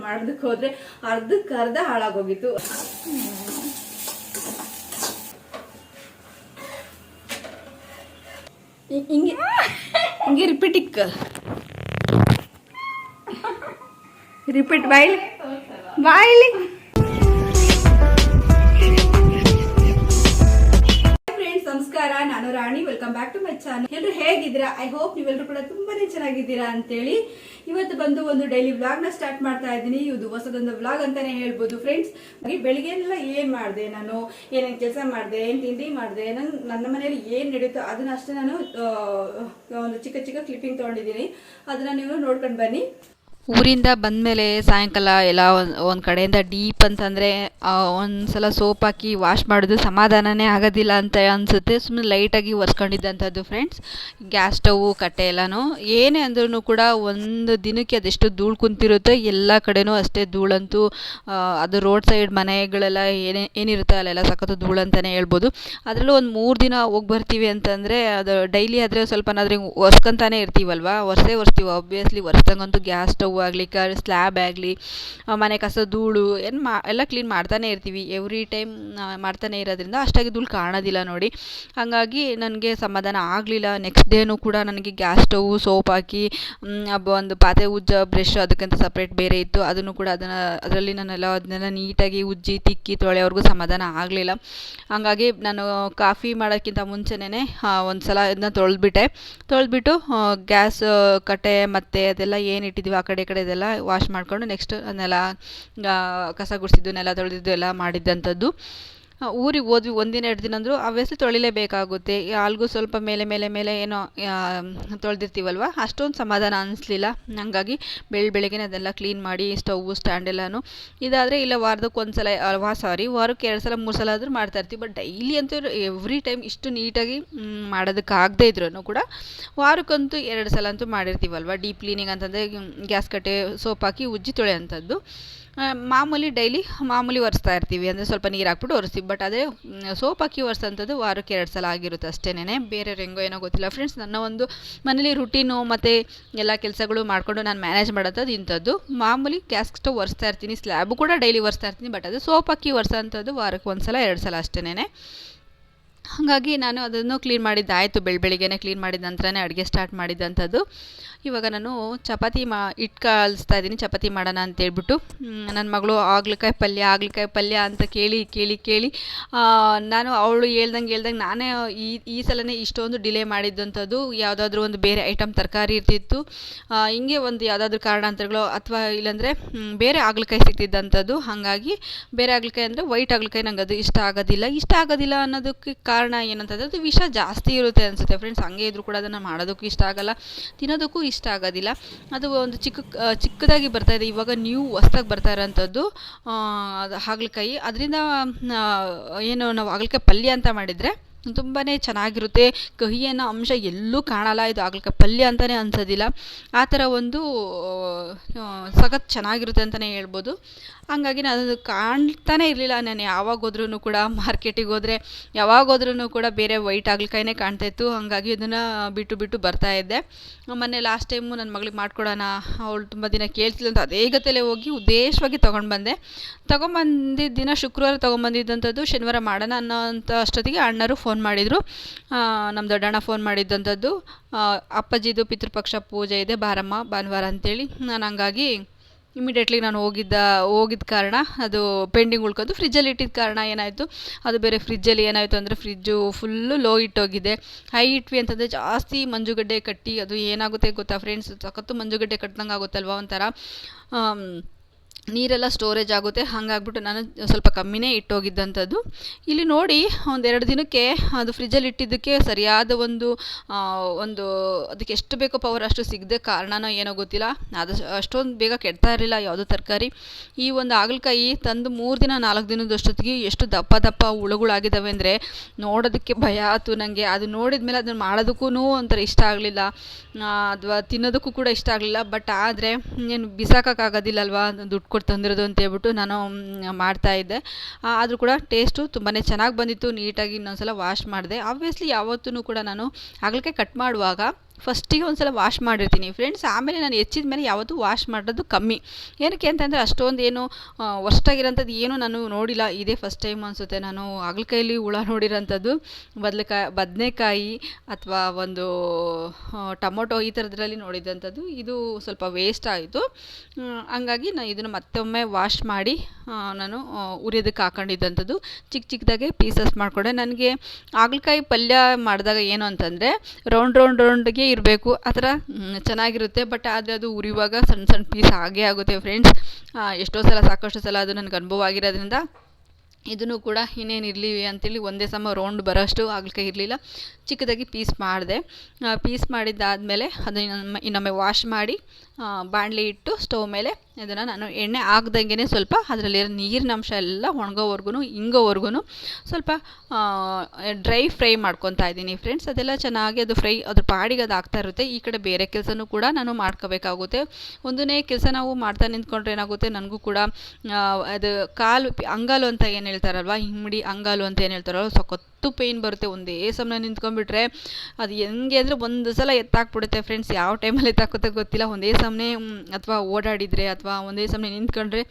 ಮಾಡೋದಕ್ಕೆ ಹೋದ್ರೆ ಅರ್ಧಕ್ಕೆ ಅರ್ಧ ಹಾಳಾಗೋಗಿತ್ತು. ಹಿಂಗೆ ಹಿಂಗೆ ರಿಪೀಟ್ ಇಕ್ಕ. ರಿಪೀಟ್ ಬಾಯ್ಲಿ. ಬಾಯ್ಲಿ. ನಮಸ್ಕಾರ, ನಾನು Rani. Welcome back to my channel ಎಲ್ಲರೂ ಹೇಗಿದ್ದೀರಾ? ಐ ಹೋಪ್ ನೀವೆಲ್ಲರೂ ಕೂಡ ತುಂಬಾನೇ ಚೆನ್ನಾಗಿದ್ದೀರಾ ಅಂತೇಳಿ ಇವತ್ತು ಬಂದು ಒಂದು ಡೈಲಿ ವ್ಲಾಗ್ನ ಸ್ಟಾರ್ಟ್ ಮಾಡ್ತಾ ಇದ್ದೀನಿ. ಇದು ಹೊಸದೊಂದು ವ್ಲಾಗ್ ಅಂತಾನೆ ಹೇಳ್ಬೋದು ಫ್ರೆಂಡ್ಸ್ ಬೆಳಿಗ್ಗೆ ಎಲ್ಲ ಏನ್ ಮಾಡಿದೆ ನಾನು? ಏನೇನು ಕೆಲಸ ಮಾಡಿದೆ? ಏನ್ ತಿಂಡಿ ಮಾಡಿದೆ? ನನ್, ನನ್ನ ಮನೆಯಲ್ಲಿ ಏನ್ ನಡೀತೋ ಅದನ್ನ ಅಷ್ಟೇ ನಾನು ಒಂದು ಚಿಕ್ಕ ಚಿಕ್ಕ ಕ್ಲಿಪ್ಪಿಂಗ್ ತಗೊಂಡಿದ್ದೀನಿ. ಅದನ್ನ ನೀವು ನೋಡ್ಕೊಂಡು ಬನ್ನಿ. ಊರಿಂದ ಬಂದಮೇಲೆ ಸಾಯಂಕಾಲ ಎಲ್ಲ ಒಂದು ಕಡೆಯಿಂದ ಡೀಪ್ ಅಂತಂದರೆ ಒಂದ್ಸಲ ಸೋಪ್ ಹಾಕಿ ವಾಶ್ ಮಾಡೋದು ಸಮಾಧಾನನೇ ಆಗೋದಿಲ್ಲ ಅಂತ ಅನಿಸುತ್ತೆ. ಸುಮ್ಮನೆ ಲೈಟಾಗಿ ಒರೆಸ್ಕೊಂಡಿದ್ದಂಥದ್ದು ಫ್ರೆಂಡ್ಸ್ ಗ್ಯಾಸ್ ಸ್ಟವ್ ಕಟ್ಟೆ ಎಲ್ಲನೂ. ಏನೇ ಅಂದ್ರೂ ಕೂಡ ಒಂದು ದಿನಕ್ಕೆ ಅದೆಷ್ಟು ಧೂಳು ಕುಂತಿರುತ್ತೋ ಎಲ್ಲ ಕಡೆನೂ ಅಷ್ಟೇ ಧೂಳಂತೂ ಅದು ರೋಡ್ ಸೈಡ್ ಮನೆಗಳೆಲ್ಲ ಏನೇ, ಏನಿರುತ್ತೆ ಅಲ್ಲೆಲ್ಲ ಸಖತ್ತು ಧೂಳು ಅಂತಲೇ ಹೇಳ್ಬೋದು. ಅದರಲ್ಲೂ ಒಂದು ಮೂರು ದಿನ ಹೋಗಿ ಬರ್ತೀವಿ ಅಂತಂದರೆ, ಅದು ಡೈಲಿ ಆದರೆ ಸ್ವಲ್ಪನಾದ್ರೂ ಒರೆಸ್ಕೊಂತಾನೆ ಇರ್ತೀವಲ್ವ? ಒರೆಸೇ ಒರೆಸ್ತೀವಿ. ಆಬ್ವಿಯಸ್ಲಿ ಒರೆಸ್ದಂಗಂತೂ ಗ್ಯಾಸ್ ಸ್ಟವ್ ಆಗಲಿ, ಕ ಸ್ಲ್ಯಾಬ್ ಆಗಲಿ ಮನೆ ಕಸ, ಧೂಳು, ಏನು ಮಾ, ಎಲ್ಲ ಕ್ಲೀನ್ ಮಾಡ್ತಾನೆ ಇರ್ತೀವಿ. ಎವ್ರಿ ಟೈಮ್ ಮಾಡ್ತಾನೆ ಇರೋದ್ರಿಂದ ಅಷ್ಟಾಗಿ ಧೂಳು ಕಾಣೋದಿಲ್ಲ ನೋಡಿ. ಹಾಗಾಗಿ ನನಗೆ ಸಮಾಧಾನ ಆಗಲಿಲ್ಲ. ನೆಕ್ಸ್ಟ್ ಡೇನೂ ಕೂಡ ನನಗೆ ಗ್ಯಾಸ್ ಸ್ಟವ್ ಸೋಪ್ ಹಾಕಿ ಒಂದು ಪಾತ್ರೆ ಉಜ್ಜ ಬ್ರಷ್ ಅದಕ್ಕಿಂತ ಸಪ್ರೇಟ್ ಬೇರೆ ಇತ್ತು. ಅದನ್ನು ಕೂಡ ಅದನ್ನು, ಅದರಲ್ಲಿ ನಾನೆಲ್ಲ ಅದನ್ನೆಲ್ಲ ನೀಟಾಗಿ ಉಜ್ಜಿ, ತಿಕ್ಕಿ ತೊಳೆಯೋವರೆಗೂ ಸಮಾಧಾನ ಆಗಲಿಲ್ಲ. ಹಾಗಾಗಿ ನಾನು ಕಾಫಿ ಮಾಡೋಕ್ಕಿಂತ ಮುಂಚೆನೇ ಒಂದು ಸಲ ಇದನ್ನ ತೊಳೆದ್ಬಿಟ್ಟೆ. ತೊಳೆದ್ಬಿಟ್ಟು ಗ್ಯಾಸ್ ಕಟ್ಟೆ, ಮತ್ತು ಅದೆಲ್ಲ ಏನು ಇಟ್ಟಿದ್ದೀವಿ ಆ ಕಡೆ ಈ ಕಡೆ ಇದೆಲ್ಲ ವಾಶ್ ಮಾಡಿಕೊಂಡು ನೆಕ್ಸ್ಟ್ ಅದನ್ನೆಲ್ಲ ಕಸ ಗುಡಿಸಿದ್ದು ನೆಲ ತೊಳೆದಿದ್ದು ಎಲ್ಲ ಮಾಡಿದ್ದಂಥದ್ದು ಊರಿಗೆ ಹೋದ್ವಿ, ಒಂದಿನ ಎರಡು ದಿನ ಅಂದರೂ ಹವ್ಯಾಸಿ ತೊಳಿಲೇಬೇಕಾಗುತ್ತೆ. ಅಲ್ಗೂ ಸ್ವಲ್ಪ ಮೇಲೆ ಮೇಲೆ ಮೇಲೆ ಏನೋ ತೊಳೆದಿರ್ತೀವಲ್ವ? ಅಷ್ಟೊಂದು ಸಮಾಧಾನ ಅನಿಸ್ಲಿಲ್ಲ. ಹಾಗಾಗಿ ಬೆಳ್, ಬೆಳಗ್ಗೆನೇ ಅದೆಲ್ಲ ಕ್ಲೀನ್ ಮಾಡಿ ಸ್ಟೌವು ಸ್ಟ್ಯಾಂಡ್ ಎಲ್ಲನೂ ಇದಾದರೆ ಇಲ್ಲ ವಾರದಕ್ಕೆ ಒಂದು ಸಲ ವಾ ಸಾರಿ ವಾರಕ್ಕೆ ಎರಡು ಸಲ, ಮೂರು ಸಲ ಆದರೂ ಮಾಡ್ತಾ ಇರ್ತೀವಿ. ಬಟ್ ಡೈಲಿ ಅಂತೂ ಎವ್ರಿ ಟೈಮ್ ಇಷ್ಟು ನೀಟಾಗಿ ಮಾಡೋದಕ್ಕಾಗದೇ ಇದ್ರೂ ಕೂಡ ವಾರಕ್ಕಂತೂ ಎರಡು ಸಲ ಅಂತೂ ಮಾಡಿರ್ತೀವಲ್ವ? ಡೀಪ್ ಕ್ಲೀನಿಂಗ್ ಅಂತಂದರೆ ಗ್ಯಾಸ್ ಕಟ್ಟೆ, ಸೋಪ್ ಹಾಕಿ ಉಜ್ಜಿ ತೊಳೆಯೋಂಥದ್ದು. ಮಾಮೂಲಿ ಡೈಲಿ ಮಾಮೂಲಿ ಒರೆಸ್ತಾ ಇರ್ತೀವಿ. ಅಂದರೆ ಸ್ವಲ್ಪ ನೀರು ಹಾಕ್ಬಿಟ್ಟು ಒರೆಸ್ತೀವಿ. ಬಟ್ ಅದೇ ಸೋಪ್ ಹಾಕಿ ಒರೆಸೋಂಥದ್ದು ವಾರಕ್ಕೆ ಎರಡು ಸಲ ಆಗಿರುತ್ತೆ ಅಷ್ಟೇನೆ ಬೇರೆ ಹೆಂಗೋ ಏನೋ ಗೊತ್ತಿಲ್ಲ. ಫ್ರೆಂಡ್ಸ್ ನನ್ನ ಒಂದು ಮನೇಲಿ ರುಟೀನು ಮತ್ತು ಎಲ್ಲ ಕೆಲಸಗಳು ಮಾಡಿಕೊಂಡು ನಾನು ಮ್ಯಾನೇಜ್ ಮಾಡೋಂಥದ್ದು ಇಂಥದ್ದು. ಮಾಮೂಲಿ ಗ್ಯಾಸ್ ಸ್ಟವ್ ಒರೆಸ್ತಾ ಇರ್ತೀನಿ. ಸ್ಲ್ಯಾಬು ಕೂಡ ಡೈಲಿ ಒರೆಸ್ತಾ ಇರ್ತೀನಿ. ಬಟ್ ಅದು ಸೋಪ್ ಹಾಕಿ ಒರೆಸೋಂಥದ್ದು ವಾರಕ್ಕೆ ಒಂದು ಸಲ ಎರಡು ಸಲ ಅಷ್ಟೇನೆ ಹಾಗಾಗಿ ನಾನು ಅದನ್ನು ಕ್ಲೀನ್ ಮಾಡಿದ್ದಾಯಿತು ಬೆಳ, ಬೆಳಿಗ್ಗೆನೆ ಕ್ಲೀನ್ ಮಾಡಿದ ನಂತರನೇ ಅಡುಗೆ ಸ್ಟಾರ್ಟ್ ಮಾಡಿದಂಥದ್ದು ಇವಾಗ ನಾನು ಚಪಾತಿ ಮಾ ಇಟ್ಟು ಕಲಿಸ್ತಾ ಇದ್ದೀನಿ. ಚಪಾತಿ ಮಾಡೋಣ ಅಂತೇಳ್ಬಿಟ್ಟು ನನ್ನ ಮಗಳು ಆಗ್ಲಕಾಯಿ ಪಲ್ಯ ಆಗ್ಲಕಾಯಿ ಪಲ್ಯ ಅಂತ ಕೇಳಿ ಕೇಳಿ ಕೇಳಿ ನಾನು ಅವಳು ಹೇಳ್ದಂಗೆ ಹೇಳ್ದಂಗೆ ನಾನೇ ಈ ಈ ಸಲನೇ ಇಷ್ಟೊಂದು ಡಿಲೇ ಮಾಡಿದ್ದಂಥದ್ದು ಯಾವುದಾದ್ರೂ ಒಂದು ಬೇರೆ ಐಟಮ್ ತರಕಾರಿ ಇರ್ತಿತ್ತು. ಹಿಂಗೆ ಒಂದು ಯಾವುದಾದ್ರೂ ಕಾರಣಾಂತರಗಳು ಅಥವಾ ಇಲ್ಲಾಂದರೆ ಬೇರೆ ಆಗ್ಲಕಾಯಿ ಸಿಗ್ತಿದ್ದಂಥದ್ದು ಹಾಗಾಗಿ ಬೇರೆ ಆಗ್ಲಕಾಯಿ ಅಂದರೆ ವೈಟ್ ಆಗ್ಲಕಾಯಿ ನಂಗೆ ಅದು ಇಷ್ಟ ಆಗೋದಿಲ್ಲ. ಇಷ್ಟ ಆಗೋದಿಲ್ಲ ಅನ್ನೋದಕ್ಕೆ ಕಾರಣ ಏನಂತಂದರೆ ಅದು ವಿಷ ಜಾಸ್ತಿ ಇರುತ್ತೆ ಅನಿಸುತ್ತೆ. ಫ್ರೆಂಡ್ಸ್ ಹಂಗೆ ಇದ್ರೂ ಕೂಡ ಅದನ್ನು ಮಾಡೋದಕ್ಕೂ ಇಷ್ಟ ಆಗಲ್ಲ. ತಿನ್ನೋದಕ್ಕೂ ಇಷ್ಟ ಆಗೋದಿಲ್ಲ. ಅದು ಒಂದು ಚಿಕ್ಕ ಚಿಕ್ಕದಾಗಿ ಬರ್ತಾ ಇದೆ. ಇವಾಗ ನ್ಯೂ ಹೊಸ್ದಾಗಿ ಬರ್ತಾ ಇರೋಂಥದ್ದು ಹಾಗಲಕಾಯಿ. ಅದರಿಂದ ಏನು ನಾವು ಹಾಗಲಕಾಯಿ ಪಲ್ಯ ಅಂತ ಮಾಡಿದರೆ ತುಂಬಾ ಚೆನ್ನಾಗಿರುತ್ತೆ. ಕಹಿ ಅನ್ನೋ ಅಂಶ ಎಲ್ಲೂ ಕಾಣಲ್ಲ. ಇದು ಹಾಗಲಕಾಯಿ ಪಲ್ಯ ಅಂತಲೇ ಅನ್ಸೋದಿಲ್ಲ. ಆ ಥರ ಒಂದು ಸಖತ್ ಚೆನ್ನಾಗಿರುತ್ತೆ ಅಂತಲೇ ಹೇಳ್ಬೋದು. ಹಂಗಾಗಿ ನಾನು ಅದು ಕಾಣ್ತಾನೆ ಇರಲಿಲ್ಲ. ನಾನು ಯಾವಾಗ ಹೋದ್ರೂ ಕೂಡ ಮಾರ್ಕೆಟಿಗೆ ಹೋದರೆ, ಯಾವಾಗ ಹೋದ್ರೂ ಕೂಡ ಬೇರೆ ವೈಟ್ ಹಾಗಲಕಾಯಿನೇ ಕಾಣ್ತಾ ಇತ್ತು. ಹಾಗಾಗಿ ಇದನ್ನು ಬಿಟ್ಟು ಬಿಟ್ಟು ಬರ್ತಾ ಇದ್ದೆ. ಮೊನ್ನೆ ಲಾಸ್ಟ್ ಟೈಮು ನನ್ನ ಮಗಳಿಗೆ ಮಾಡ್ಕೊಡೋಣ, ಅವಳು ತುಂಬ ದಿನ ಕೇಳ್ತಿಲ್ಲ ಅಂತ ಅದೇ ಗತಲೇ ಹೋಗಿ ಉದ್ದೇಶವಾಗಿ ತೊಗೊಂಡು ಬಂದೆ. ತೊಗೊಂಬಂದಿದ್ದ ದಿನ ಶುಕ್ರವಾರ ತೊಗೊಂಬಂದಿದ್ದಂಥದ್ದು ಶನಿವಾರ ಮಾಡೋಣ ಅನ್ನೋ ಅಂಥ ಅಷ್ಟೊತ್ತಿಗೆ ಅಣ್ಣರು ಫೋನ್ ಮಾಡಿದರು. ನಮ್ಮ ದೊಡ್ಡಣ್ಣ ಫೋನ್ ಮಾಡಿದ್ದಂಥದ್ದು ಅಪ್ಪಾಜಿದು ಪಿತೃಪಕ್ಷ ಪೂಜೆ ಇದೆ, ಬಾರಮ್ಮ, ಭಾನುವಾರ ಅಂತೇಳಿ. ನಾನು ಹಂಗಾಗಿ ಇಮಿಡಿಯೇಟ್ಲಿ ನಾನು ಹೋಗಿದ್ದ ಹೋಗಿದ್ದ ಕಾರಣ ಅದು ಪೆಂಡಿಂಗ್ ಉಳ್ಕೊಂಡು ಫ್ರಿಜ್ಜಲ್ಲಿ ಇಟ್ಟಿದ್ದ ಕಾರಣ ಏನಾಯಿತು? ಅದು ಬೇರೆ ಫ್ರಿಜ್ಜಲ್ಲಿ ಏನಾಯಿತು ಅಂದರೆ ಫ್ರಿಜ್ಜು ಫುಲ್ಲು ಲೋ ಇಟ್ಟೋಗಿದೆ. ಹೈ ಇಟ್ವಿ ಅಂತಂದರೆ ಜಾಸ್ತಿ ಮಂಜುಗಡ್ಡೆ ಕಟ್ಟಿ ಅದು ಏನಾಗುತ್ತೆ ಗೊತ್ತಾ ಫ್ರೆಂಡ್ಸ್ ಸಖತ್ತು ಮಂಜುಗಡ್ಡೆ ಕಟ್ಟಿದಂಗೆ ಆಗುತ್ತಲ್ವ ಒಂಥರ ನೀರೆಲ್ಲ ಸ್ಟೋರೇಜ್ ಆಗುತ್ತೆ. ಹಾಗಾಗ್ಬಿಟ್ಟು ನಾನು ಸ್ವಲ್ಪ ಕಮ್ಮಿನೇ ಇಟ್ಟೋಗಿದ್ದಂಥದ್ದು. ಇಲ್ಲಿ ನೋಡಿ, ಒಂದೆರಡು ದಿನಕ್ಕೆ ಅದು ಫ್ರಿಜ್ಜಲ್ಲಿ ಇಟ್ಟಿದ್ದಕ್ಕೆ ಸರಿಯಾದ ಒಂದು ಒಂದು ಅದಕ್ಕೆ ಎಷ್ಟು ಬೇಕೋ ಪವರ್ ಅಷ್ಟು ಸಿಗದೆ ಕಾರಣನೋ ಏನೋ ಗೊತ್ತಿಲ್ಲ. ಅದು ಅಷ್ಟೊಂದು ಬೇಗ ಕೆಡ್ತಾ ಇರಲಿಲ್ಲ ಯಾವುದೋ ತರಕಾರಿ. ಈ ಒಂದು ಹಾಗಲಕಾಯಿ ತಂದು ಮೂರು ದಿನ, ನಾಲ್ಕು ದಿನದಷ್ಟೊತ್ತಿಗೆ ಎಷ್ಟು ದಪ್ಪ ದಪ್ಪ ಹುಳುಗಳಾಗಿದ್ದಾವೆ ಅಂದರೆ ನೋಡೋದಕ್ಕೆ ಭಯ ಆಯಿತು ನನಗೆ ಅದು ನೋಡಿದ ಮೇಲೆ ಅದನ್ನು ಮಾಡೋದಕ್ಕೂ ಒಂಥರ ಇಷ್ಟ ಆಗಲಿಲ್ಲ. ಅಥವಾ ತಿನ್ನೋದಕ್ಕೂ ಕೂಡ ಇಷ್ಟ ಆಗಲಿಲ್ಲ. ಬಟ್ ಆದರೆ, ಏನು ಬಿಸಾಕೋಕ್ಕಾಗೋದಿಲ್ಲಲ್ವಾ ದುಡ್ಡು ಕೊಟ್ಟು ತಂದಿರೋದು ಅಂತ ಹೇಳ್ಬಿಟ್ಟು ನಾನು ಮಾಡ್ತಾ ಇದ್ದೆ. ಆದರೂ ಕೂಡ ಟೇಸ್ಟು ತುಂಬಾ ಚೆನ್ನಾಗಿ ಬಂದಿತ್ತು, ನೀಟಾಗಿ ಇನ್ನೊಂದ್ಸಲ ವಾಶ್ ಮಾಡಿದೆ. ಆಬ್ವಿಯಸ್ಲಿ ಯಾವತ್ತೂ ಕೂಡ ನಾನು ಹಾಗಲಕಾಯಿ ಕಟ್ ಮಾಡುವಾಗ ಫಸ್ಟಿಗೆ ಒಂದು ಸಲ ವಾಶ್ ಮಾಡಿರ್ತೀನಿ. ಫ್ರೆಂಡ್ಸ್ ಆಮೇಲೆ ನಾನು ಹೆಚ್ಚಿದ ಮೇಲೆ ಯಾವತ್ತೂ ವಾಶ್ ಮಾಡೋದು ಕಮ್ಮಿ. ಏನಕ್ಕೆ ಅಂತಂದರೆ ಅಷ್ಟೊಂದು ಏನು ವರ್ಷಾಗಿರೋಂಥದ್ದು ಏನು ನಾನು ನೋಡಿಲ್ಲ. ಇದೇ ಫಸ್ಟ್ ಟೈಮ್ ಅನಿಸುತ್ತೆ ನಾನು ಹಾಗಲಕಾಯಲ್ಲಿ ಹುಳ ನೋಡಿರೋಂಥದ್ದು. ಬದನೆಕಾಯಿ ಬದನೆಕಾಯಿ ಅಥವಾ ಒಂದು ಟೊಮೊಟೊ ಈ ಥರದ್ರಲ್ಲಿ ನೋಡಿದಂಥದ್ದು. ಇದು ಸ್ವಲ್ಪ ವೇಸ್ಟ್ ಆಯಿತು. ಹಂಗಾಗಿ ನಾನು ಇದನ್ನು ಮತ್ತೊಮ್ಮೆ ವಾಶ್ ಮಾಡಿ ನಾನು ಉರಿಯೋದಕ್ಕೆ ಹಾಕೊಂಡಿದ್ದಂಥದ್ದು. ಚಿಕ್ಕ ಚಿಕ್ಕದಾಗೆ ಪೀಸಸ್ ಮಾಡಿಕೊಂಡೆ. ನನಗೆ ಹಾಗಲಕಾಯಿ ಪಲ್ಯ ಮಾಡಿದಾಗ ಏನು ಅಂತಂದರೆ ರೌಂಡ್ ರೌಂಡ್ ರೌಂಡ್ಗೆ ಇರಬೇಕು. ಆ ಥರ ಚೆನ್ನಾಗಿರುತ್ತೆ. ಬಟ್ ಆದರೆ ಅದು ಉರಿಯುವಾಗ ಸಣ್ಣ ಸಣ್ಣ ಪೀಸ್ ಆಗೇ ಆಗುತ್ತೆ ಫ್ರೆಂಡ್ಸ್ ಎಷ್ಟೋ ಸಲ, ಸಾಕಷ್ಟು ಸಲ ಅದು ನನಗೆ ಅನುಭವ ಆಗಿರೋದ್ರಿಂದ ಇದನ್ನು ಕೂಡ ಇನ್ನೇನು ಇರಲಿ ಅಂತೇಳಿ ಒಂದೇ ಸಮ ರೌಂಡ್ ಬರೋಷ್ಟು ಆಗ್ಲಿಕ್ಕೆ ಇರಲಿಲ್ಲ. ಚಿಕ್ಕದಾಗಿ ಪೀಸ್ ಮಾಡಿದೆ. ಪೀಸ್ ಮಾಡಿದ್ದಾದಮೇಲೆ ಅದನ್ನು ಇನ್ನೊಮ್ಮೆ ವಾಶ್ ಮಾಡಿ ಬಾಣಲಿ ಇಟ್ಟು ಸ್ಟವ್ ಮೇಲೆ ಇದನ್ನು ನಾನು ಎಣ್ಣೆ ಹಾಕ್ದಂಗೆ ಸ್ವಲ್ಪ ಅದರಲ್ಲಿರೋ ನೀರಿನ ಅಂಶ ಎಲ್ಲ ಒಣಗೋವರೆಗೂ ಹಿಂಗೋವರೆಗೂ ಸ್ವಲ್ಪ ಡ್ರೈ ಫ್ರೈ ಮಾಡ್ಕೊತಾ ಇದ್ದೀನಿ ಫ್ರೆಂಡ್ಸ್ ಅದೆಲ್ಲ ಚೆನ್ನಾಗಿ ಅದು ಫ್ರೈ ಅದ್ರ ಪಾಡಿಗೆ ಅದು ಆಗ್ತಾ ಇರುತ್ತೆ. ಈ ಕಡೆ ಬೇರೆ ಕೆಲಸನೂ ಕೂಡ ನಾನು ಮಾಡ್ಕೋಬೇಕಾಗುತ್ತೆ. ಒಂದನೇ ಕೆಲಸ ನಾವು ಮಾಡ್ತಾ ನಿಂತ್ಕೊಂಡ್ರೆ ಏನಾಗುತ್ತೆ? ನನಗೂ ಕೂಡ ಅದು ಕಾಲು ಅಂಗಾಲು ಅಂತ ಏನು ಹೇಳ್ತಾರಲ್ವ? ಹಿಮ್ಮಡಿ ಅಂಗಾಲು ಅಂತ ಏನು ಹೇಳ್ತಾರಲ್ವ? ಸಖತ್ತು ಪೇಯ್ನ್ ಬರುತ್ತೆ. ಒಂದೇ ಸಮಯ ನಿಂತ್ಕೊಂಡ್ಬಿಟ್ರೆ ಅದು ಹೆಂಗೆ ಅಂದರೆ ಒಂದು ಸಲ ಎತ್ತಾಕ್ಬಿಡುತ್ತೆ ಫ್ರೆಂಡ್ಸ್ ಯಾವ ಟೈಮಲ್ಲಿ ಎತ್ತಾಕುತ್ತೆ ಗೊತ್ತಿಲ್ಲ. ಒಂದೇ ಸಮನೆ ಅಥವಾ ಓಡಾಡಿದರೆ ಅಥವಾ ಒಂದೇ ಸಮನೆ ನಿಂತ್ಕೊಂಡ್ರೆ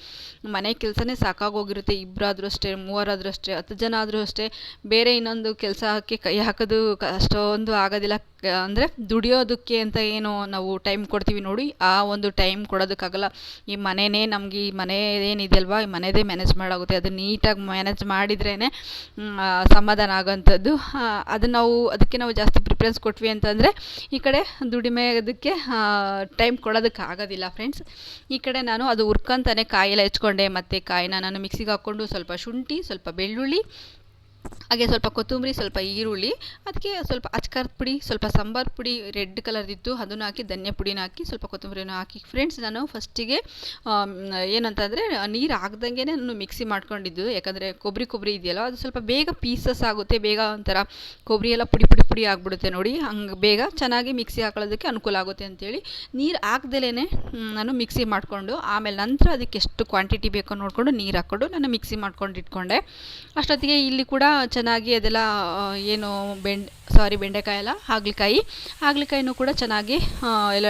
ಮನೆ ಕೆಲಸನೇ ಸಾಕಾಗೋಗಿರುತ್ತೆ. ಇಬ್ಬರಾದರೂ ಅಷ್ಟೇ, ಮೂವರಾದರೂ ಅಷ್ಟೇ, ಹತ್ತು ಜನ ಆದರೂ ಅಷ್ಟೇ. ಬೇರೆ ಇನ್ನೊಂದು ಕೆಲಸಕ್ಕೆ ಕೈ ಹಾಕೋದು ಅಷ್ಟೊಂದು ಆಗೋದಿಲ್ಲ. ಅಂದರೆ ದುಡಿಯೋದಕ್ಕೆ ಅಂತ ಏನು ನಾವು ಟೈಮ್ ಕೊಡ್ತೀವಿ ನೋಡಿ, ಆ ಒಂದು ಟೈಮ್ ಕೊಡೋದಕ್ಕಾಗಲ್ಲ. ಈ ಮನೆಯೇ ನಮಗೆ, ಈ ಮನೆ ಏನಿದೆಯಲ್ವಾ ಈ ಮನೆದೇ ಮ್ಯಾನೇಜ್ ಮಾಡಾಗುತ್ತೆ. ಅದು ನೀಟಾಗಿ ಮ್ಯಾನೇಜ್ ಮಾಡಿದ್ರೇ ಸಮಾಧಾನ ಆಗೋಂಥದ್ದು. ಅದನ್ನು ನಾವು, ಅದಕ್ಕೆ ನಾವು ಜಾಸ್ತಿ ಪ್ರಿಫರೆನ್ಸ್ ಕೊಟ್ವಿ ಅಂತಂದರೆ, ಈ ಕಡೆ ದುಡಿಮೆ ಅದಕ್ಕೆ ಟೈಮ್ ಕೊಡೋದಕ್ಕೆ ಆಗೋದಿಲ್ಲ ಫ್ರೆಂಡ್ಸ್ ಈ ಕಡೆ ನಾನು ಅದು ಹುರ್ಕೊಂತಾನೆ ಕಾಯೆಲ್ಲ ಹೆಚ್ಕೊಂಡೆ ಮತ್ತು ಕಾಯಿನ ನಾನು ಮಿಕ್ಸಿಗೆ ಹಾಕ್ಕೊಂಡು ಸ್ವಲ್ಪ ಶುಂಠಿ ಸ್ವಲ್ಪ ಬೆಳ್ಳುಳ್ಳಿ ಹಾಗೆ ಸ್ವಲ್ಪ ಕೊತ್ತಂಬರಿ, ಸ್ವಲ್ಪ ಈರುಳ್ಳಿ ಅದಕ್ಕೆ ಸ್ವಲ್ಪ ಅಚ್ಕಾರದ ಪುಡಿ, ಸ್ವಲ್ಪ ಸಾಂಬಾರು ಪುಡಿ ರೆಡ್ ಕಲರ್ದಿತ್ತು, ಅದನ್ನು ಹಾಕಿ ಧನ್ಯ ಪುಡಿನ ಹಾಕಿ ಸ್ವಲ್ಪ ಕೊತ್ತಂಬರಿನೂ ಹಾಕಿ. ಫ್ರೆಂಡ್ಸ್, ನಾನು ಫಸ್ಟಿಗೆ ಏನಂತಂದರೆ ನೀರು ಹಾಕ್ದಂಗೆ ನಾನು ಮಿಕ್ಸಿ ಮಾಡ್ಕೊಂಡಿದ್ದು. ಯಾಕಂದರೆ ಕೊಬ್ಬರಿ ಕೊಬ್ಬರಿ ಇದೆಯಲ್ಲ, ಅದು ಸ್ವಲ್ಪ ಬೇಗ ಪೀಸಸ್ ಆಗುತ್ತೆ. ಬೇಗ ಒಂಥರ ಕೊಬ್ಬರಿ ಎಲ್ಲ ಪುಡಿ ಪುಡಿ ಪುಡಿ ಆಗಿಬಿಡುತ್ತೆ ನೋಡಿ. ಹಂಗೆ ಬೇಗ ಚೆನ್ನಾಗಿ ಮಿಕ್ಸಿ ಹಾಕೊಳ್ಳೋದಕ್ಕೆ ಅನುಕೂಲ ಆಗುತ್ತೆ ಅಂತೇಳಿ ನೀರು ಹಾಕ್ದಲೇ ನಾನು ಮಿಕ್ಸಿ ಮಾಡಿಕೊಂಡು, ಆಮೇಲೆ ನಂತರ ಅದಕ್ಕೆ ಎಷ್ಟು ಕ್ವಾಂಟಿಟಿ ಬೇಕೋ ನೋಡಿಕೊಂಡು ನೀರು ಹಾಕ್ಕೊಂಡು ನಾನು ಮಿಕ್ಸಿ ಮಾಡ್ಕೊಂಡು ಇಟ್ಕೊಂಡೆ. ಅಷ್ಟೊತ್ತಿಗೆ ಇಲ್ಲಿ ಕೂಡ ಚೆನ್ನಾಗಿ ಅದೆಲ್ಲ ಏನು ಬೆಂಡ್ ಸಾರಿ ಬೆಂಡೆಕಾಯಿ ಅಲ್ಲ, ಹಾಗಲಕಾಯಿ. ಹಾಗಲಕಾಯಿನೂ ಕೂಡ ಚೆನ್ನಾಗಿ ಎಲ್ಲ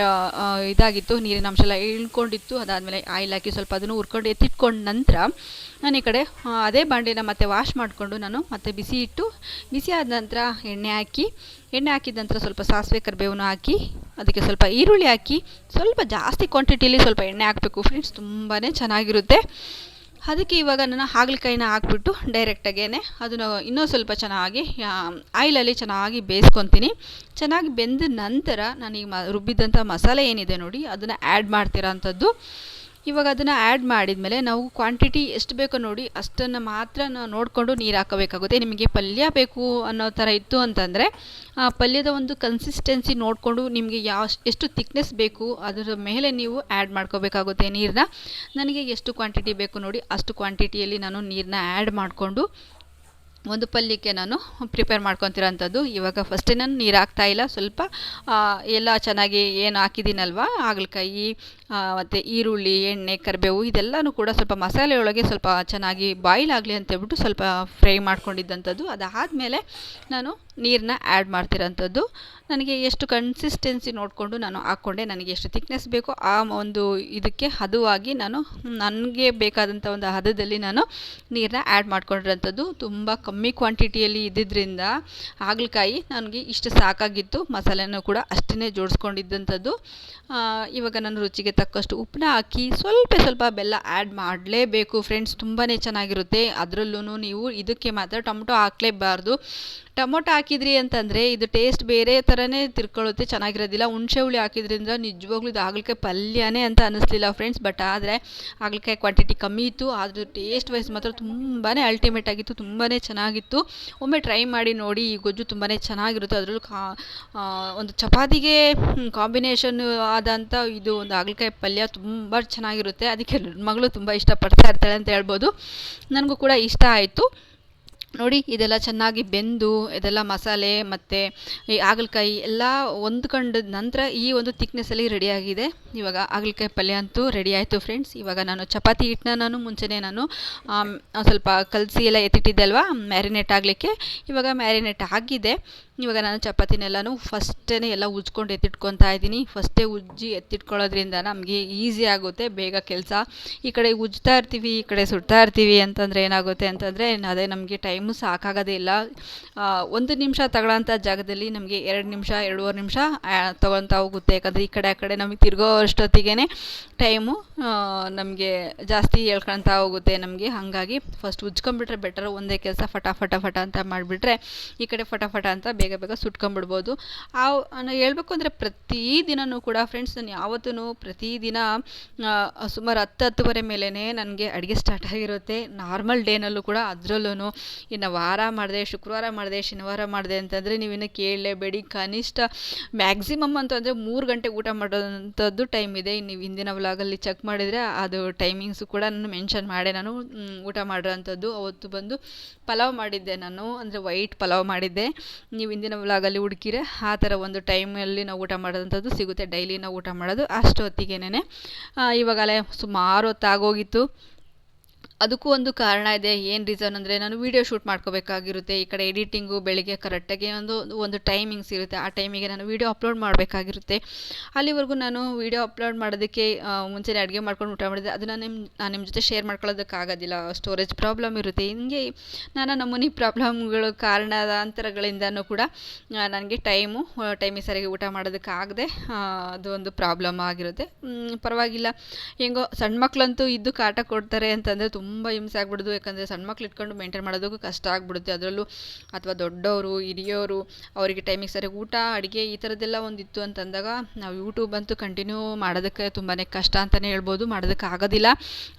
ಇದಾಗಿತ್ತು, ನೀರಿನ ಅಂಶ ಎಲ್ಲ ಇಳ್ಕೊಂಡಿತ್ತು. ಅದಾದಮೇಲೆ ಆಯಿಲ್ ಹಾಕಿ ಸ್ವಲ್ಪ ಅದನ್ನು ಹುರ್ಕೊಂಡು ಎತ್ತಿಟ್ಕೊಂಡ ನಂತರ ನಾನು ಈ ಕಡೆ ಅದೇ ಬಾಂಡೆನ ಮತ್ತೆ ವಾಶ್ ಮಾಡಿಕೊಂಡು ನಾನು ಮತ್ತೆ ಬಿಸಿ ಇಟ್ಟು, ಬಿಸಿ ಆದ ನಂತರ ಎಣ್ಣೆ ಹಾಕಿ, ಎಣ್ಣೆ ಹಾಕಿದ ನಂತರ ಸ್ವಲ್ಪ ಸಾಸಿವೆ ಕರಿಬೇವನ್ನು ಹಾಕಿ, ಅದಕ್ಕೆ ಸ್ವಲ್ಪ ಈರುಳ್ಳಿ ಹಾಕಿ, ಸ್ವಲ್ಪ ಜಾಸ್ತಿ ಕ್ವಾಂಟಿಟಿಯಲ್ಲಿ ಸ್ವಲ್ಪ ಎಣ್ಣೆ ಹಾಕಬೇಕು. ಫ್ರೆಂಡ್ಸ್ ತುಂಬಾ ಚೆನ್ನಾಗಿರುತ್ತೆ. ಅದಕ್ಕೆ ಇವಾಗ ನಾನು ಹಾಗಲಕಾಯಿನ ಹಾಕ್ಬಿಟ್ಟು ಡೈರೆಕ್ಟಾಗೇ ಅದನ್ನು ಇನ್ನೂ ಸ್ವಲ್ಪ ಚೆನ್ನಾಗಿ ಆಯಿಲಲ್ಲಿ ಚೆನ್ನಾಗಿ ಬೇಯಿಸ್ಕೊತೀನಿ. ಚೆನ್ನಾಗಿ ಬೆಂದ ನಂತರ ನಾನು ಈ ಮ, ರುಬ್ಬಿದಂಥ ಮಸಾಲೆ ಏನಿದೆ ನೋಡಿ, ಅದನ್ನು ಆ್ಯಡ್ ಮಾಡ್ತಿರೋ ಅಂಥದ್ದು ಇವಾಗ ಅದನ್ನು ಆ್ಯಡ್ ಮಾಡಿದ್ಮೇಲೆ ನಾವು ಕ್ವಾಂಟಿಟಿ ಎಷ್ಟು ಬೇಕೋ ನೋಡಿ ಅಷ್ಟನ್ನು ಮಾತ್ರ ನೋಡಿಕೊಂಡು ನೀರು ಹಾಕಬೇಕಾಗುತ್ತೆ. ನಿಮಗೆ ಪಲ್ಯ ಬೇಕು ಅನ್ನೋ ಥರ ಇತ್ತು ಅಂತಂದರೆ, ಆ ಪಲ್ಯದ ಒಂದು ಕನ್ಸಿಸ್ಟೆನ್ಸಿ ನೋಡಿಕೊಂಡು ನಿಮಗೆ ಯಾವ ಎಷ್ಟು ತಿಕ್ನೆಸ್ ಬೇಕು ಅದರ ಮೇಲೆ ನೀವು ಆ್ಯಡ್ ಮಾಡ್ಕೋಬೇಕಾಗುತ್ತೆ ನೀರನ್ನ ನನಗೆ ಎಷ್ಟು ಕ್ವಾಂಟಿಟಿ ಬೇಕು ನೋಡಿ ಅಷ್ಟು ಕ್ವಾಂಟಿಟಿಯಲ್ಲಿ ನಾನು ನೀರನ್ನ ಆ್ಯಡ್ ಮಾಡಿಕೊಂಡು ಒಂದು ಪಲ್ಯಕ್ಕೆ ನಾನು ಪ್ರಿಪೇರ್ ಮಾಡ್ಕೊತಿರೋಂಥದ್ದು. ಇವಾಗ ಫಸ್ಟೇ ನಾನು ನೀರು ಹಾಕ್ತಾ ಇಲ್ಲ. ಸ್ವಲ್ಪ ಎಲ್ಲ ಚೆನ್ನಾಗಿ ಏನು ಹಾಕಿದ್ದೀನಲ್ವ? ಹಾಗಲಕಾಯಿ ಮತ್ತು ಈರುಳ್ಳಿ, ಎಣ್ಣೆ, ಕರಿಬೇವು ಇದೆಲ್ಲನೂ ಕೂಡ ಸ್ವಲ್ಪ ಮಸಾಲೆ ಒಳಗೆ ಸ್ವಲ್ಪ ಚೆನ್ನಾಗಿ ಬಾಯ್ಲ್ ಆಗಲಿ ಅಂತೇಳ್ಬಿಟ್ಟು ಸ್ವಲ್ಪ ಫ್ರೈ ಮಾಡ್ಕೊಂಡಿದ್ದಂಥದ್ದು. ಅದಾದಮೇಲೆ ನಾನು ನೀರನ್ನ ಆ್ಯಡ್ ಮಾಡ್ತಿರೋಂಥದ್ದು. ನನಗೆ ಎಷ್ಟು ಕನ್ಸಿಸ್ಟೆನ್ಸಿ ನೋಡಿಕೊಂಡು ನಾನು ಹಾಕ್ಕೊಂಡೆ. ನನಗೆ ಎಷ್ಟು ತಿಕ್ನೆಸ್ ಬೇಕೋ ಆ ಒಂದು ಇದಕ್ಕೆ ಹದವಾಗಿ ನಾನು, ನನಗೆ ಬೇಕಾದಂಥ ಒಂದು ಹದದಲ್ಲಿ ನಾನು ನೀರನ್ನ ಆ್ಯಡ್ ಮಾಡ್ಕೊಂಡಿರೋಂಥದ್ದು. ತುಂಬ ಕಮ್ಮಿ ಕ್ವಾಂಟಿಟಿಯಲ್ಲಿ ಇದ್ದಿದ್ದರಿಂದ ಹಾಗಲಕಾಯಿ ನನಗೆ ಇಷ್ಟು ಸಾಕಾಗಿತ್ತು. ಮಸಾಲೆನೂ ಕೂಡ ಅಷ್ಟೇ ಜೋಡಿಸ್ಕೊಂಡಿದ್ದಂಥದ್ದು. ಇವಾಗ ನನ್ನ ರುಚಿಗೆ ತಕ್ಕಷ್ಟು ಉಪ್ಪನ್ನ ಹಾಕಿ ಸ್ವಲ್ಪ ಸ್ವಲ್ಪ ಬೆಲ್ಲ ಆ್ಯಡ್ ಮಾಡಲೇಬೇಕು. ಫ್ರೆಂಡ್ಸ್ ತುಂಬಾ ಚೆನ್ನಾಗಿರುತ್ತೆ. ಅದರಲ್ಲೂ ನೀವು ಇದಕ್ಕೆ ಮಾತ್ರ ಟೊಮೊಟೊ ಹಾಕಲೇಬಾರ್ದು. ಟೊಮೊಟೊ ಹಾಕಿದ್ರಿ ಅಂತಂದರೆ ಇದು ಟೇಸ್ಟ್ ಬೇರೆ ಥರನೇ ತಿರ್ಕೊಳ್ಳುತ್ತೆ, ಚೆನ್ನಾಗಿರೋದಿಲ್ಲ. ಹುಣಸೆ ಹುಳಿ ಹಾಕಿದ್ರಿಂದ ನಿಜವಾಗ್ಲೂ ಇದು ಹಾಗಲಕಾಯಿ ಪಲ್ಯನೇ ಅಂತ ಅನ್ನಿಸ್ಲಿಲ್ಲ ಫ್ರೆಂಡ್ಸ್ ಬಟ್ ಆದರೆ ಹಾಗಲಕಾಯಿ ಕ್ವಾಂಟಿಟಿ ಕಮ್ಮಿ ಇತ್ತು. ಆದರೂ ಟೇಸ್ಟ್ ವೈಸ್ ಮಾತ್ರ ತುಂಬಾ ಅಲ್ಟಿಮೇಟ್ ಆಗಿತ್ತು ತುಂಬಾ ಚೆನ್ನಾಗಿತ್ತು. ಒಮ್ಮೆ ಟ್ರೈ ಮಾಡಿ ನೋಡಿ, ಈ ಗೊಜ್ಜು ತುಂಬಾ ಚೆನ್ನಾಗಿರುತ್ತೆ. ಅದರಲ್ಲೂ ಕಾ ಒಂದು ಚಪಾತಿಗೆ ಕಾಂಬಿನೇಷನ್ ಆದಂಥ ಇದು ಒಂದು ಹಾಗಲಕಾಯಿ ಪಲ್ಯ ತುಂಬ ಚೆನ್ನಾಗಿರುತ್ತೆ. ಅದಕ್ಕೆ ಮಗಳು ತುಂಬ ಇಷ್ಟಪಡ್ತಾ ಇರ್ತಾಳೆ ಅಂತ ಹೇಳ್ಬೋದು. ನನಗೂ ಕೂಡ ಇಷ್ಟ ಆಯಿತು. ನೋಡಿ, ಇದೆಲ್ಲ ಚೆನ್ನಾಗಿ ಬೆಂದು, ಇದೆಲ್ಲ ಮಸಾಲೆ ಮತ್ತು ಈ ಹಾಗಲಕಾಯಿ ಎಲ್ಲ ಹೊಂದ್ಕೊಂಡ ನಂತರ ಈ ಒಂದು ತಿಕ್ನೆಸ್ಸಲ್ಲಿ ರೆಡಿಯಾಗಿದೆ ಇವಾಗ ಹಾಗಲಕಾಯಿ ಪಲ್ಯ ಅಂತೂ ರೆಡಿ ಆಯಿತು ಫ್ರೆಂಡ್ಸ್ ಇವಾಗ ನಾನು ಚಪಾತಿ ಹಿಟ್ಟನ್ನ ನಾನು ಮುಂಚೆನೇ ನಾನು ಸ್ವಲ್ಪ ಕಲಸಿ ಎಲ್ಲ ಎತ್ತಿಟ್ಟಿದ್ದೆ ಅಲ್ವಾ ಮ್ಯಾರಿನೇಟ್ ಆಗಲಿಕ್ಕೆ. ಇವಾಗ ಮ್ಯಾರಿನೇಟ್ ಆಗಿದೆ. ಇವಾಗ ನಾನು ಚಪಾತಿನೆಲ್ಲನೂ ಫಸ್ಟೇ ಎಲ್ಲ ಉಜ್ಕೊಂಡು ಎತ್ತಿಟ್ಕೊತಾ ಇದ್ದೀನಿ. ಫಸ್ಟೇ ಉಜ್ಜಿ ಎತ್ತಿಟ್ಕೊಳ್ಳೋದ್ರಿಂದ ನಮಗೆ ಈಸಿ ಆಗುತ್ತೆ, ಬೇಗ ಕೆಲಸ. ಈ ಕಡೆ ಉಜ್ತಾ ಇರ್ತೀವಿ, ಈ ಕಡೆ ಸುಡ್ತಾ ಇರ್ತೀವಿ ಅಂತಂದರೆ ಏನಾಗುತ್ತೆ ಅಂತಂದರೆ ಅದೇ ನಮಗೆ ಟೈಮು ಸಾಕಾಗೋದೇ ಇಲ್ಲ. ಒಂದು ನಿಮಿಷ ತಗೊಳ್ಳೋಂಥ ಜಾಗದಲ್ಲಿ ನಮಗೆ ಎರಡು ನಿಮಿಷ, ಎರಡೂವರೆ ನಿಮಿಷ ತೊಗೊಳ್ತಾ ಹೋಗುತ್ತೆ. ಯಾಕಂದರೆ ಈ ಕಡೆ, ಆ ಕಡೆ ನಮಗೆ ತಿರುಗೋ ಅಷ್ಟೊತ್ತಿಗೆ ಟೈಮು ನಮಗೆ ಜಾಸ್ತಿ ಹೇಳ್ಕೊಳ್ತಾ ಹೋಗುತ್ತೆ ನಮಗೆ. ಹಾಗಾಗಿ ಫಸ್ಟ್ ಉಜ್ಕೊಂಬಿಟ್ರೆ ಬೆಟರ್ ಒಂದೇ ಕೆಲಸ ಫಟಾಫಟ ಫಟ ಅಂತ ಮಾಡಿಬಿಟ್ರೆ ಈ ಕಡೆ ಫಟ ಫಟ ಅಂತ ಬೇಗ ಬೇಗ ಸುಟ್ಕೊಂಬಿಡ್ಬೋದು. ಆ ಹೇಳಬೇಕು ಅಂದರೆ ಪ್ರತಿ ದಿನವೂ ಕೂಡ ಫ್ರೆಂಡ್ಸ್ ನಾನು ಯಾವತ್ತೂ ಪ್ರತಿದಿನ ಸುಮಾರು ಹತ್ತು, ಹತ್ತುವರೆ ಮೇಲೇ ನನಗೆ ಅಡುಗೆ ಸ್ಟಾರ್ಟ್ ಆಗಿರುತ್ತೆ. ನಾರ್ಮಲ್ ಡೇನಲ್ಲೂ ಕೂಡ ಅದರಲ್ಲೂ ಇನ್ನು ವಾರ ಮಾಡಿದೆ, ಶುಕ್ರವಾರ ಮಾಡಿದೆ ಶನಿವಾರ ಮಾಡಿದೆ ಅಂತಂದರೆ ನೀವಿನ್ನು ಕೇಳಲೇಬೇಡಿ. ಕನಿಷ್ಠ ಮ್ಯಾಕ್ಸಿಮಮ್ ಅಂತಂದರೆ ಮೂರು ಗಂಟೆ ಊಟ ಮಾಡೋವಂಥದ್ದು ಟೈಮ್ ಇದೆ. ನೀವು ಹಿಂದಿನ ವ್ಲಾಗಲ್ಲಿ ಚೆಕ್ ಮಾಡಿದರೆ ಅದು ಟೈಮಿಂಗ್ಸು ಕೂಡ ನಾನು ಮೆನ್ಷನ್ ಮಾಡೇ. ನಾನು ಊಟ ಮಾಡಿರೋಂಥದ್ದು ಅವತ್ತು ಬಂದು ಪಲಾವ್ ಮಾಡಿದ್ದೆ ನಾನು. ಅಂದರೆ ವೈಟ್ ಪಲಾವ್ ಮಾಡಿದ್ದೆ. ನೀವು ಹಿಂದಿನ ವ್ಲಾಗಲ್ಲಿ ಹುಡುಕಿರೆ, ಆ ಥರ ಒಂದು ಟೈಮಲ್ಲಿ ನಾವು ಊಟ ಮಾಡೋದಂಥದ್ದು ಸಿಗುತ್ತೆ. ಡೈಲಿ ನಾವು ಊಟ ಮಾಡೋದು ಅಷ್ಟೊತ್ತಿಗೆನೇ ಇವಾಗಲೇ ಸುಮಾರು ಹೊತ್ತಾಗೋಗಿತ್ತು. ಅದಕ್ಕೂ ಒಂದು ಕಾರಣ ಇದೆ, ಏನು ರೀಸನ್ ಅಂದರೆ ನಾನು ವೀಡಿಯೋ ಶೂಟ್ ಮಾಡ್ಕೋಬೇಕಾಗಿರುತ್ತೆ, ಈ ಕಡೆ ಎಡಿಟಿಂಗು ಬೆಳಿಗ್ಗೆ ಕರೆಕ್ಟಾಗಿ ಒಂದು ಒಂದು ಟೈಮಿಂಗ್ಸ್ ಇರುತ್ತೆ, ಆ ಟೈಮಿಗೆ ನಾನು ವೀಡಿಯೋ ಅಪ್ಲೋಡ್ ಮಾಡಬೇಕಾಗಿರುತ್ತೆ. ಅಲ್ಲಿವರೆಗೂ ನಾನು ವೀಡಿಯೋ ಅಪ್ಲೋಡ್ ಮಾಡೋದಕ್ಕೆ ಮುಂಚೆನೇ ಅಡುಗೆ ಮಾಡ್ಕೊಂಡು ಊಟ ಮಾಡಿದೆ, ಅದನ್ನು ನಿಮ್ಮ ನಾನು ನಿಮ್ಮ ಜೊತೆ ಶೇರ್ ಮಾಡ್ಕೊಳ್ಳೋದಕ್ಕಾಗೋದಿಲ್ಲ ಸ್ಟೋರೇಜ್ ಪ್ರಾಬ್ಲಮ್ ಇರುತ್ತೆ. ಹಿಂಗೆ ನಾನಾ ನಮೂನಿ ಪ್ರಾಬ್ಲಮ್ಗಳು ಕಾರಣಾಂತರಗಳಿಂದನೂ ಕೂಡ ನನಗೆ ಟೈಮು ಟೈಮಿಗೆ ಸರಿಯಾಗಿ ಊಟ ಮಾಡೋದಕ್ಕಾಗದೆ ಅದು ಒಂದು ಪ್ರಾಬ್ಲಮ್ ಆಗಿರುತ್ತೆ. ಪರವಾಗಿಲ್ಲ. ಹೆಂಗೋ ಸಣ್ಣ ಮಕ್ಕಳಂತೂ ಇದ್ದು ಕಾಟ ಕೊಡ್ತಾರೆ ಅಂತಂದರೆ ತುಂಬ ಹಿಂಸೆ ಆಗ್ಬಿಡೋದು. ಯಾಕಂದರೆ ಸಣ್ಣ ಮಕ್ಳು ಇಟ್ಕೊಂಡು ಮೇಂಟೈನ್ ಮಾಡೋದಕ್ಕೂ ಕಷ್ಟ ಆಗ್ಬಿಡುತ್ತೆ. ಅದರಲ್ಲೂ ಅಥವಾ ದೊಡ್ಡವರು, ಹಿರಿಯವರು ಅವರಿಗೆ ಟೈಮಿಗೆ ಸರಿಯಾಗಿ ಊಟ, ಅಡುಗೆ ಈ ಥರದ್ದೆಲ್ಲ ಒಂದಿತ್ತು ಅಂತಂದಾಗ ನಾವು ಯೂಟ್ಯೂಬ್ ಅಂತೂ ಕಂಟಿನ್ಯೂ ಮಾಡೋದಕ್ಕೆ ತುಂಬಾ ಕಷ್ಟ ಅಂತಲೇ ಹೇಳ್ಬೋದು. ಮಾಡೋದಕ್ಕೆ ಆಗೋದಿಲ್ಲ.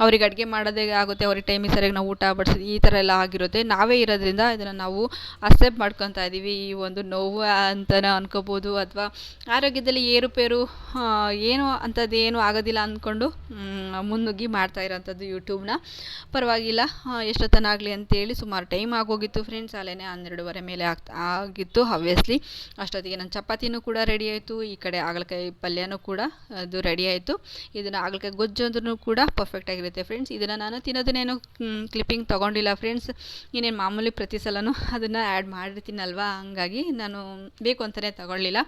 ಅವ್ರಿಗೆ ಅಡುಗೆ ಮಾಡೋದೇ ಆಗುತ್ತೆ. ಅವ್ರಿಗೆ ಟೈಮಿಗೆ ಸರಿಯಾಗಿ ನಾವು ಊಟ ಬಡಿಸೋದು ಈ ಥರ ಎಲ್ಲ ಆಗಿರುತ್ತೆ. ನಾವೇ ಇರೋದ್ರಿಂದ ಇದನ್ನು ನಾವು ಅಕ್ಸೆಪ್ಟ್ ಮಾಡ್ಕೊತಾ ಇದ್ದೀವಿ ಈ ಒಂದು ನೋವು ಅಂತಲೇ ಅನ್ಕೋಬೋದು. ಅಥವಾ ಆರೋಗ್ಯದಲ್ಲಿ ಏರುಪೇರು ಏನು ಅಂಥದ್ದು ಏನು ಆಗೋದಿಲ್ಲ ಅಂದ್ಕೊಂಡು ಮುನ್ನುಗ್ಗಿ ಮಾಡ್ತಾ ಇರೋಂಥದ್ದು ಯೂಟ್ಯೂಬ್ನ ಪರವಾಗಿಲ್ಲ. ಎಷ್ಟೊತ್ತನ ಆಗಲಿ ಅಂತೇಳಿ ಸುಮಾರು ಟೈಮ್ ಆಗೋಗಿತ್ತು ಫ್ರೆಂಡ್ಸ್ ಅಲ್ಲೇ ಹನ್ನೆರಡುವರೆ ಮೇಲೆ ಆಗ್ತಾ ಆಗಿತ್ತು ಹವ್ಯಸ್ಲಿ ಅಷ್ಟೊತ್ತಿಗೆ ನನ್ನ ಚಪಾತಿನೂ ಕೂಡ ರೆಡಿ ಆಯಿತು, ಈ ಕಡೆ ಹಾಗಲಕಾಯಿ ಪಲ್ಯನೂ ಕೂಡ ಅದು ರೆಡಿ ಆಯಿತು. ಇದನ್ನು ಹಾಗಲಕಾಯಿ ಗೊಜ್ಜು ಅಂದ್ರೂ ಕೂಡ ಪರ್ಫೆಕ್ಟ್ ಆಗಿರುತ್ತೆ ಫ್ರೆಂಡ್ಸ್ ಇದನ್ನು ನಾನು ತಿನ್ನೋದನ್ನೇನು ಕ್ಲಿಪ್ಪಿಂಗ್ ತೊಗೊಂಡಿಲ್ಲ ಫ್ರೆಂಡ್ಸ್ ಏನೇನು ಮಾಮೂಲಿ ಪ್ರತಿ ಸಲನೂ ಅದನ್ನು ಆ್ಯಡ್ ಮಾಡಿರ್ತೀನಲ್ವಾ? ಹಂಗಾಗಿ ನಾನು ಬೇಕು ಅಂತಲೇ ತಗೊಳ್ಳಿಲ್ಲ.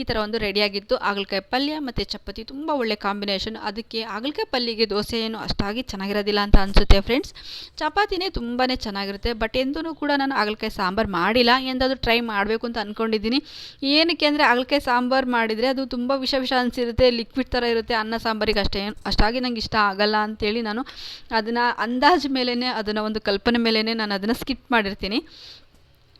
ಈ ಥರ ಒಂದು ರೆಡಿಯಾಗಿತ್ತು ಹಾಗಲಕಾಯಿ ಪಲ್ಯ ಮತ್ತು ಚಪಾತಿ ತುಂಬ ಒಳ್ಳೆ ಕಾಂಬಿನೇಷನ್ ಅದಕ್ಕೆ ಹಾಗಲಕಾಯಿ ಪಲ್ಯಗೆ ದೋಸೆ ಏನು ಅಷ್ಟಾಗಿ ಚೆನ್ನಾಗಿರೋದಿಲ್ಲ ಅಂತ ಅನಿಸುತ್ತೆ. ಫ್ರೆಂಡ್ಸ್ ಚಪಾತಿನೇ ತುಂಬಾ ಚೆನ್ನಾಗಿರುತ್ತೆ. ಬಟ್ ಎಂದೂ ಕೂಡ ನಾನು ಹಾಗಲಕಾಯಿ ಸಾಂಬಾರು ಮಾಡಿಲ್ಲ. ಎಂದಾದರೂ ಟ್ರೈ ಮಾಡಬೇಕು ಅಂತ ಅಂದ್ಕೊಂಡಿದ್ದೀನಿ ಏನಕ್ಕೆ ಅಂದರೆ ಹಾಗಲಕಾಯಿ ಸಾಂಬಾರು ಮಾಡಿದರೆ ಅದು ತುಂಬ ವಿಷ ವಿಷ ಅನಿಸಿರುತ್ತೆ ಲಿಕ್ವಿಡ್ ಥರ ಇರುತ್ತೆ. ಅನ್ನ ಸಾಂಬಾರಿಗೆ ಅಷ್ಟೇ, ಅಷ್ಟಾಗಿ ನಂಗೆ ಇಷ್ಟ ಆಗಲ್ಲ ಅಂತೇಳಿ ನಾನು ಅದನ್ನು ಅಂದಾಜು ಮೇಲೇ ಅದನ್ನು ಒಂದು ಕಲ್ಪನೆ ಮೇಲೇ ನಾನು ಅದನ್ನು ಸ್ಕಿಪ್ ಮಾಡಿರ್ತೀನಿ.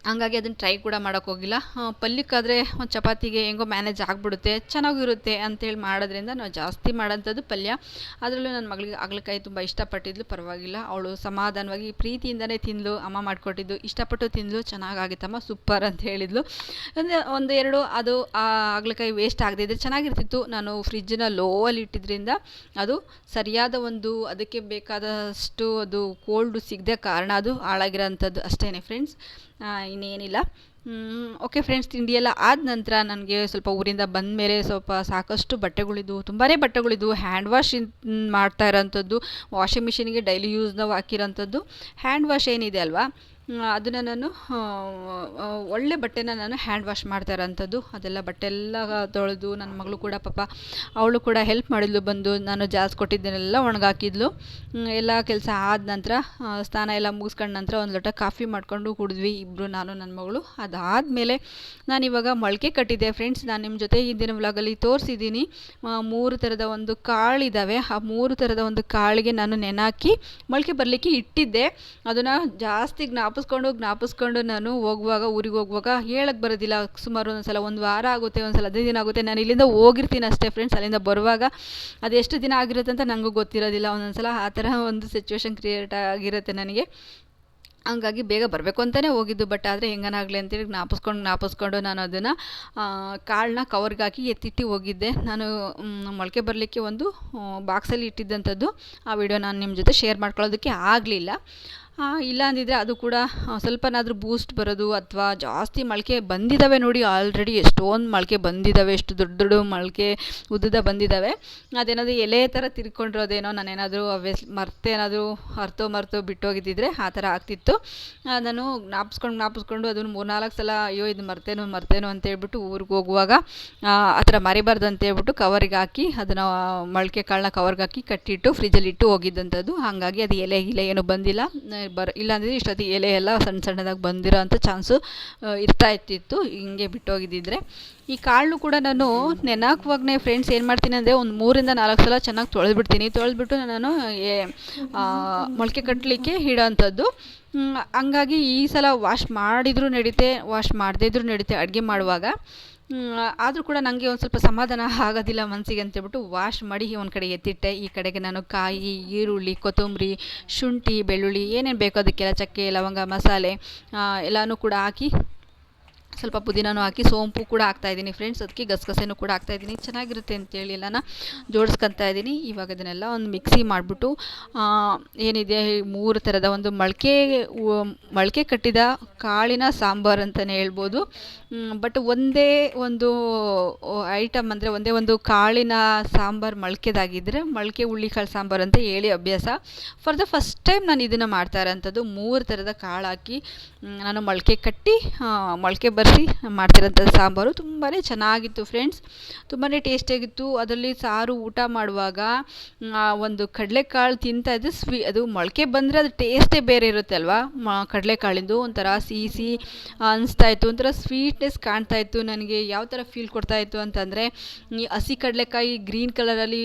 ಹಂಗಾಗಿ ಅದನ್ನು ಟ್ರೈ ಕೂಡ ಮಾಡೋಕ್ಕೆ ಹೋಗಿಲ್ಲ. ಆ, ಪಲ್ಯಕ್ಕಾದರೆ ಒಂದು ಚಪಾತಿಗೆ ಹೆಂಗೋ ಮ್ಯಾನೇಜ್ ಆಗಿಬಿಡುತ್ತೆ ಚೆನ್ನಾಗಿರುತ್ತೆ ಅಂತೇಳಿ ಮಾಡೋದ್ರಿಂದ ನಾವು ಜಾಸ್ತಿ ಮಾಡೋಂಥದ್ದು ಪಲ್ಯ. ಅದರಲ್ಲೂ ನನ್ನ ಮಗಳಿಗೆ ಹಾಗಲಕಾಯಿ ತುಂಬ ಇಷ್ಟಪಟ್ಟಿದ್ಲು ಪರವಾಗಿಲ್ಲ. ಅವಳು ಸಮಾಧಾನವಾಗಿ ಪ್ರೀತಿಯಿಂದನೇ ತಿಂದಳು ಅಮ್ಮ ಮಾಡಿಕೊಟ್ಟಿದ್ದು ಇಷ್ಟಪಟ್ಟು ತಿಂದಳು ಚೆನ್ನಾಗಾಗಿತ್ತಮ್ಮ ಸೂಪರ್ ಅಂತ ಹೇಳಿದ್ಲು. ಅಂದರೆ ಒಂದು ಎರಡು ಅದು ಆ ಹಾಗಲಕಾಯಿ ವೇಸ್ಟ್ ಆಗದಿದ್ದರೆ ಚೆನ್ನಾಗಿರ್ತಿತ್ತು. ನಾನು ಫ್ರಿಜ್ಜನ್ನ ಲೋವಲ್ಲಿ ಇಟ್ಟಿದ್ರಿಂದ ಅದು ಸರಿಯಾದ ಒಂದು ಅದಕ್ಕೆ ಬೇಕಾದಷ್ಟು ಅದು ಕೋಲ್ಡು ಸಿಗದೆ ಕಾರಣ ಅದು ಹಾಳಾಗಿರೋಂಥದ್ದು ಅಷ್ಟೇ ಫ್ರೆಂಡ್ಸ್ ಇನ್ನೇನಿಲ್ಲ. ಓಕೆ ಫ್ರೆಂಡ್ಸ್ ತಿಂಡಿ ಆದ ನಂತರ ನನಗೆ ಸ್ವಲ್ಪ ಊರಿಂದ ಬಂದ ಮೇಲೆ ಸ್ವಲ್ಪ ಸಾಕಷ್ಟು ಬಟ್ಟೆಗಳಿದ್ವು. ತುಂಬಾ ಬಟ್ಟೆಗಳಿದ್ವು. ಹ್ಯಾಂಡ್ ವಾಶ್ ಮಾಡ್ತಾ ಇರೋಂಥದ್ದು. ವಾಷಿಂಗ್ ಮಿಷಿನ್ಗೆ ಡೈಲಿ ಯೂಸ್ ನಾವು ಹಾಕಿರೋಂಥದ್ದು. ಹ್ಯಾಂಡ್ ವಾಶ್ ಏನಿದೆ ಅಲ್ವಾ? ಅದನ್ನು ನಾನು ಒಳ್ಳೆ ಬಟ್ಟೆನ ನಾನು ಹ್ಯಾಂಡ್ ವಾಶ್ ಮಾಡ್ತಾ ಇರೋಂಥದ್ದು. ಅದೆಲ್ಲ ಬಟ್ಟೆ ಎಲ್ಲ ತೊಳೆದು ನನ್ನ ಮಗಳು ಕೂಡ ಪಾಪ ಅವಳು ಕೂಡ ಹೆಲ್ಪ್ ಮಾಡಿದ್ಲು, ಬಂದು ನಾನು ಜಾಸ್ತಿ ಕೊಟ್ಟಿದ್ದನ್ನೆಲ್ಲ ಒಣಗಾಕಿದ್ಲು. ಎಲ್ಲ ಕೆಲಸ ಆದ ನಂತರ ಸ್ನಾನ ಎಲ್ಲ ಮುಗಿಸ್ಕೊಂಡ ನಂತರ ಒಂದು ಲೋಟ ಕಾಫಿ ಮಾಡಿಕೊಂಡು ಕುಡಿದ್ವಿ ಇಬ್ಬರು ನಾನು ನನ್ನ ಮಗಳು. ಅದಾದಮೇಲೆ ನಾನಿವಾಗ ಮೊಳಕೆ ಕಟ್ಟಿದ್ದೆ. ಫ್ರೆಂಡ್ಸ್ ನಾನು ನಿಮ್ಮ ಜೊತೆ ಹಿಂದಿನ ವ್ಲಾಗಲ್ಲಿ ತೋರಿಸಿದ್ದೀನಿ. ಮೂರು ಥರದ ಒಂದು ಕಾಳಿದ್ದಾವೆ ಆ ಮೂರು ಥರದ ಒಂದು ಕಾಳಿಗೆ ನಾನು ನೆನಾಕಿ, ಮೊಳಕೆ ಬರಲಿಕ್ಕೆ ಇಟ್ಟಿದ್ದೆ. ಅದನ್ನು ಜಾಸ್ತಿ ಜ್ಞಾಪಿಸ್ಕೊಂಡು ಜ್ಞಾಪಿಸ್ಕೊಂಡು ನಾನು ಹೋಗುವಾಗ, ಊರಿಗೆ ಹೋಗುವಾಗ ಹೇಳಕ್ಕೆ ಬರೋದಿಲ್ಲ. ಸುಮಾರು ಒಂದ್ಸಲ ಒಂದು ವಾರ ಆಗುತ್ತೆ, ಒಂದು ಸಲ ಹದಿನೈದು ದಿನ ಆಗುತ್ತೆ. ನಾನು ಇಲ್ಲಿಂದ ಹೋಗಿರ್ತೀನಿ ಅಷ್ಟೇ ಫ್ರೆಂಡ್ಸ್ ಅಲ್ಲಿಂದ ಬರುವಾಗ ಅದು ಎಷ್ಟು ದಿನ ಆಗಿರುತ್ತೆ ಅಂತ ನನಗೂ ಗೊತ್ತಿರೋದಿಲ್ಲ. ಒಂದೊಂದು ಸಲ ಆ ಥರ ಒಂದು ಸಿಚುವೇಶನ್ ಕ್ರಿಯೇಟ್ ಆಗಿರುತ್ತೆ ನನಗೆ. ಹಂಗಾಗಿ ಬೇಗ ಬರಬೇಕು ಅಂತಲೇ ಹೋಗಿದ್ದು. ಬಟ್ ಆದರೆ ಹೆಂಗನಾಗಲಿ ಅಂತೇಳಿ ಜ್ಞಾಪಿಸ್ಕೊಂಡು ಜ್ಞಾಪಿಸ್ಕೊಂಡು ನಾನು ಅದನ್ನು ಕಾಳನ್ನ ಕವರ್ಗೆ ಹಾಕಿ ಎತ್ತಿಟ್ಟು ಹೋಗಿದ್ದೆ. ನಾನು ಮೊಳಕೆ ಬರಲಿಕ್ಕೆ ಒಂದು ಬಾಕ್ಸಲ್ಲಿ ಇಟ್ಟಿದ್ದಂಥದ್ದು. ಆ ವಿಡಿಯೋ ನಾನು ನಿಮ್ಮ ಜೊತೆ ಶೇರ್ ಮಾಡ್ಕೊಳ್ಳೋದಕ್ಕೆ ಆಗಲಿಲ್ಲ. ಇಲ್ಲ ಅಂದಿದ್ರೆ ಅದು ಕೂಡ ಸ್ವಲ್ಪನಾದರೂ ಬೂಸ್ಟ್ ಬರೋದು ಅಥವಾ ಜಾಸ್ತಿ ಮೊಳಕೆ ಬಂದಿದ್ದಾವೆ ನೋಡಿ ಆಲ್ರೆಡಿ ಎಷ್ಟೊಂದು ಮೊಳಕೆ ಬಂದಿದ್ದಾವೆ ಎಷ್ಟು ದೊಡ್ಡ ದೊಡ್ಡ ಮೊಳಕೆ ಉದ್ದದ ಬಂದಿದ್ದಾವೆ ಅದೇನಾದರೂ ಎಲೆ ಥರ ತಿರ್ಕೊಂಡಿರೋದೇನೋ ನಾನೇನಾದರೂ ಮರ್ತೆ ಮರ್ತೇನಾದರೂ ಅರ್ತೋ ಮರ್ತೋ ಬಿಟ್ಟೋಗಿದ್ದಿದ್ರೆ ಆ ಥರ ಆಗ್ತಿತ್ತು. ನಾನು ಜ್ಞಾಪಿಸ್ಕೊಂಡು ಜ್ಞಾಪಿಸ್ಕೊಂಡು ಅದನ್ನು ಮೂರ್ನಾಲ್ಕು ಸಲ, ಅಯ್ಯೋ, ಇದು ಮರ್ತೇನೋ ಮರ್ತೇನೋ ಅಂತ ಹೇಳ್ಬಿಟ್ಟು ಊರಿಗೆ ಹೋಗುವಾಗ, ಆ ಥರ ಮರಿಬಾರ್ದು ಅಂತ ಹೇಳ್ಬಿಟ್ಟು ಕವರಿಗೆ ಹಾಕಿ ಅದನ್ನು ಮೊಳಕೆ ಕಾಳನ್ನ ಕವರ್ಗೆ ಹಾಕಿ ಕಟ್ಟಿಟ್ಟು ಫ್ರಿಜ್ಜಲ್ಲಿಟ್ಟು ಇಟ್ಟು ಹೋಗಿದ್ದಂಥದ್ದು. ಹಾಗಾಗಿ ಅದು ಎಲೆ, ಗಿಲೆ ಏನು ಬಂದಿಲ್ಲ. ಬರ, ಇಲ್ಲಾಂದರೆ ಇಷ್ಟೊತ್ತಿಗೆ ಎಲೆ ಎಲ್ಲ ಸಣ್ಣ ಸಣ್ಣದಾಗಿ ಬಂದಿರೋ ಅಂಥ ಚಾನ್ಸು ಇರ್ತಾ ಇರ್ತಿತ್ತು, ಹಿಂಗೆ ಬಿಟ್ಟೋಗಿದ್ದಿದ್ರೆ. ಈ ಕಾಳು ಕೂಡ ನಾನು ನೆನಾಕುವಾಗನೇ ಫ್ರೆಂಡ್ಸ್ ಏನು ಮಾಡ್ತೀನಿ ಅಂದರೆ ಒಂದು ಮೂರಿಂದ ನಾಲ್ಕು ಸಲ ಚೆನ್ನಾಗಿ ತೊಳೆದ್ಬಿಡ್ತೀನಿ. ತೊಳೆದ್ಬಿಟ್ಟು ನಾನು ಮೊಳಕೆ ಕಟ್ಟಲಿಕ್ಕೆ ಇಡೋ ಅಂಥದ್ದು ಹಂಗಾಗಿ ಈ ಸಲ ವಾಶ್ ಮಾಡಿದರೂ ನಡೀತೆ ವಾಶ್ ಮಾಡದೇ ಇದ್ರೂ ನಡೀತೆ ಅಡುಗೆ ಮಾಡುವಾಗ. ಆದರೂ ಕೂಡ ನನಗೆ ಒಂದು ಸ್ವಲ್ಪ ಸಮಾಧಾನ ಆಗೋದಿಲ್ಲ ಮನಸ್ಸಿಗೆ ಅಂತೇಳ್ಬಿಟ್ಟು ವಾಶ್ ಮಾಡಿ ಒಂದು ಕಡೆ ಎತ್ತಿಟ್ಟೆ. ಈ ಕಡೆಗೆ ನಾನು ಕಾಯಿ, ಈರುಳ್ಳಿ, ಕೊತ್ತಂಬರಿ, ಶುಂಠಿ, ಬೆಳ್ಳುಳ್ಳಿ ಏನೇನು ಬೇಕೋ ಅದಕ್ಕೆಲ್ಲ ಚಕ್ಕೆ, ಲವಂಗ, ಮಸಾಲೆ ಎಲ್ಲನೂ ಕೂಡ ಹಾಕಿ ಸ್ವಲ್ಪ ಪುದೀನೂ ಹಾಕಿ ಸೋಂಪು ಕೂಡ ಹಾಕ್ತಾಯಿದ್ದೀನಿ ಫ್ರೆಂಡ್ಸ್ ಅದಕ್ಕೆ ಗಸಗಸೆನೂ ಕೂಡ ಹಾಕ್ತಾಯಿದ್ದೀನಿ ಚೆನ್ನಾಗಿರುತ್ತೆ ಅಂತೇಳಿ ಎಲ್ಲನ ಜೋಡಿಸ್ಕೊತಾ ಇದ್ದೀನಿ. ಇವಾಗ ಅದನ್ನೆಲ್ಲ ಒಂದು ಮಿಕ್ಸಿ ಮಾಡಿಬಿಟ್ಟು ಏನಿದೆ ಮೂರು ಥರದ ಒಂದು ಮೊಳಕೆ ಮೊಳಕೆ ಕಟ್ಟಿದ ಕಾಳಿನ ಸಾಂಬಾರು ಅಂತಲೇ ಹೇಳ್ಬೋದು. ಬಟ್ ಒಂದೇ ಒಂದು ಐಟಮ್ ಅಂದರೆ ಒಂದೇ ಒಂದು ಕಾಳಿನ ಸಾಂಬಾರು ಮೊಳಕೆದಾಗಿದ್ದರೆ ಮೊಳಕೆ ಹುಳ್ಳಿಕಾಳು ಸಾಂಬಾರು ಅಂತ ಹೇಳಿ ಅಭ್ಯಾಸ. ಫಾರ್ ದ ಫಸ್ಟ್ ಟೈಮ್ ನಾನು ಇದನ್ನು ಮಾಡ್ತಾ ಇರೋಂಥದ್ದು, ಮೂರು ಥರದ ಕಾಳು ಹಾಕಿ ನಾನು ಮೊಳಕೆ ಕಟ್ಟಿ ಮೊಳಕೆ ಮೊಳಕೆ ಬರೆಸಿ ಮಾಡ್ತಿರೋಂಥ ಸಾಂಬಾರು. ತುಂಬಾ ಚೆನ್ನಾಗಿತ್ತು ಫ್ರೆಂಡ್ಸ್. ತುಂಬಾ ಟೇಸ್ಟಿಯಾಗಿತ್ತು ಅದರಲ್ಲಿ ಸಾರು ಊಟ ಮಾಡುವಾಗ ಒಂದು ಕಡಲೆಕಾಳು ತಿಂತಾ ಇದ್ದು ಸ್ವೀ, ಅದು ಮೊಳಕೆ ಬಂದರೆ ಅದು ಟೇಸ್ಟೇ ಬೇರೆ ಇರುತ್ತೆ ಅಲ್ವಾ? ಮ, ಕಡಲೆಕಾಳಿಂದು ಒಂಥರ ಸಿಹಿ ಸಿಹಿ ಅನಿಸ್ತಾ ಇತ್ತು. ಒಂಥರ ಸ್ವೀಟ್ನೆಸ್ ಕಾಣ್ತಾ ಇತ್ತು ನನಗೆ. ಯಾವ ಥರ ಫೀಲ್ ಕೊಡ್ತಾ ಇತ್ತು ಅಂತಂದರೆ, ಈ ಹಸಿ ಕಡಲೆಕಾಯಿ ಗ್ರೀನ್ ಕಲರಲ್ಲಿ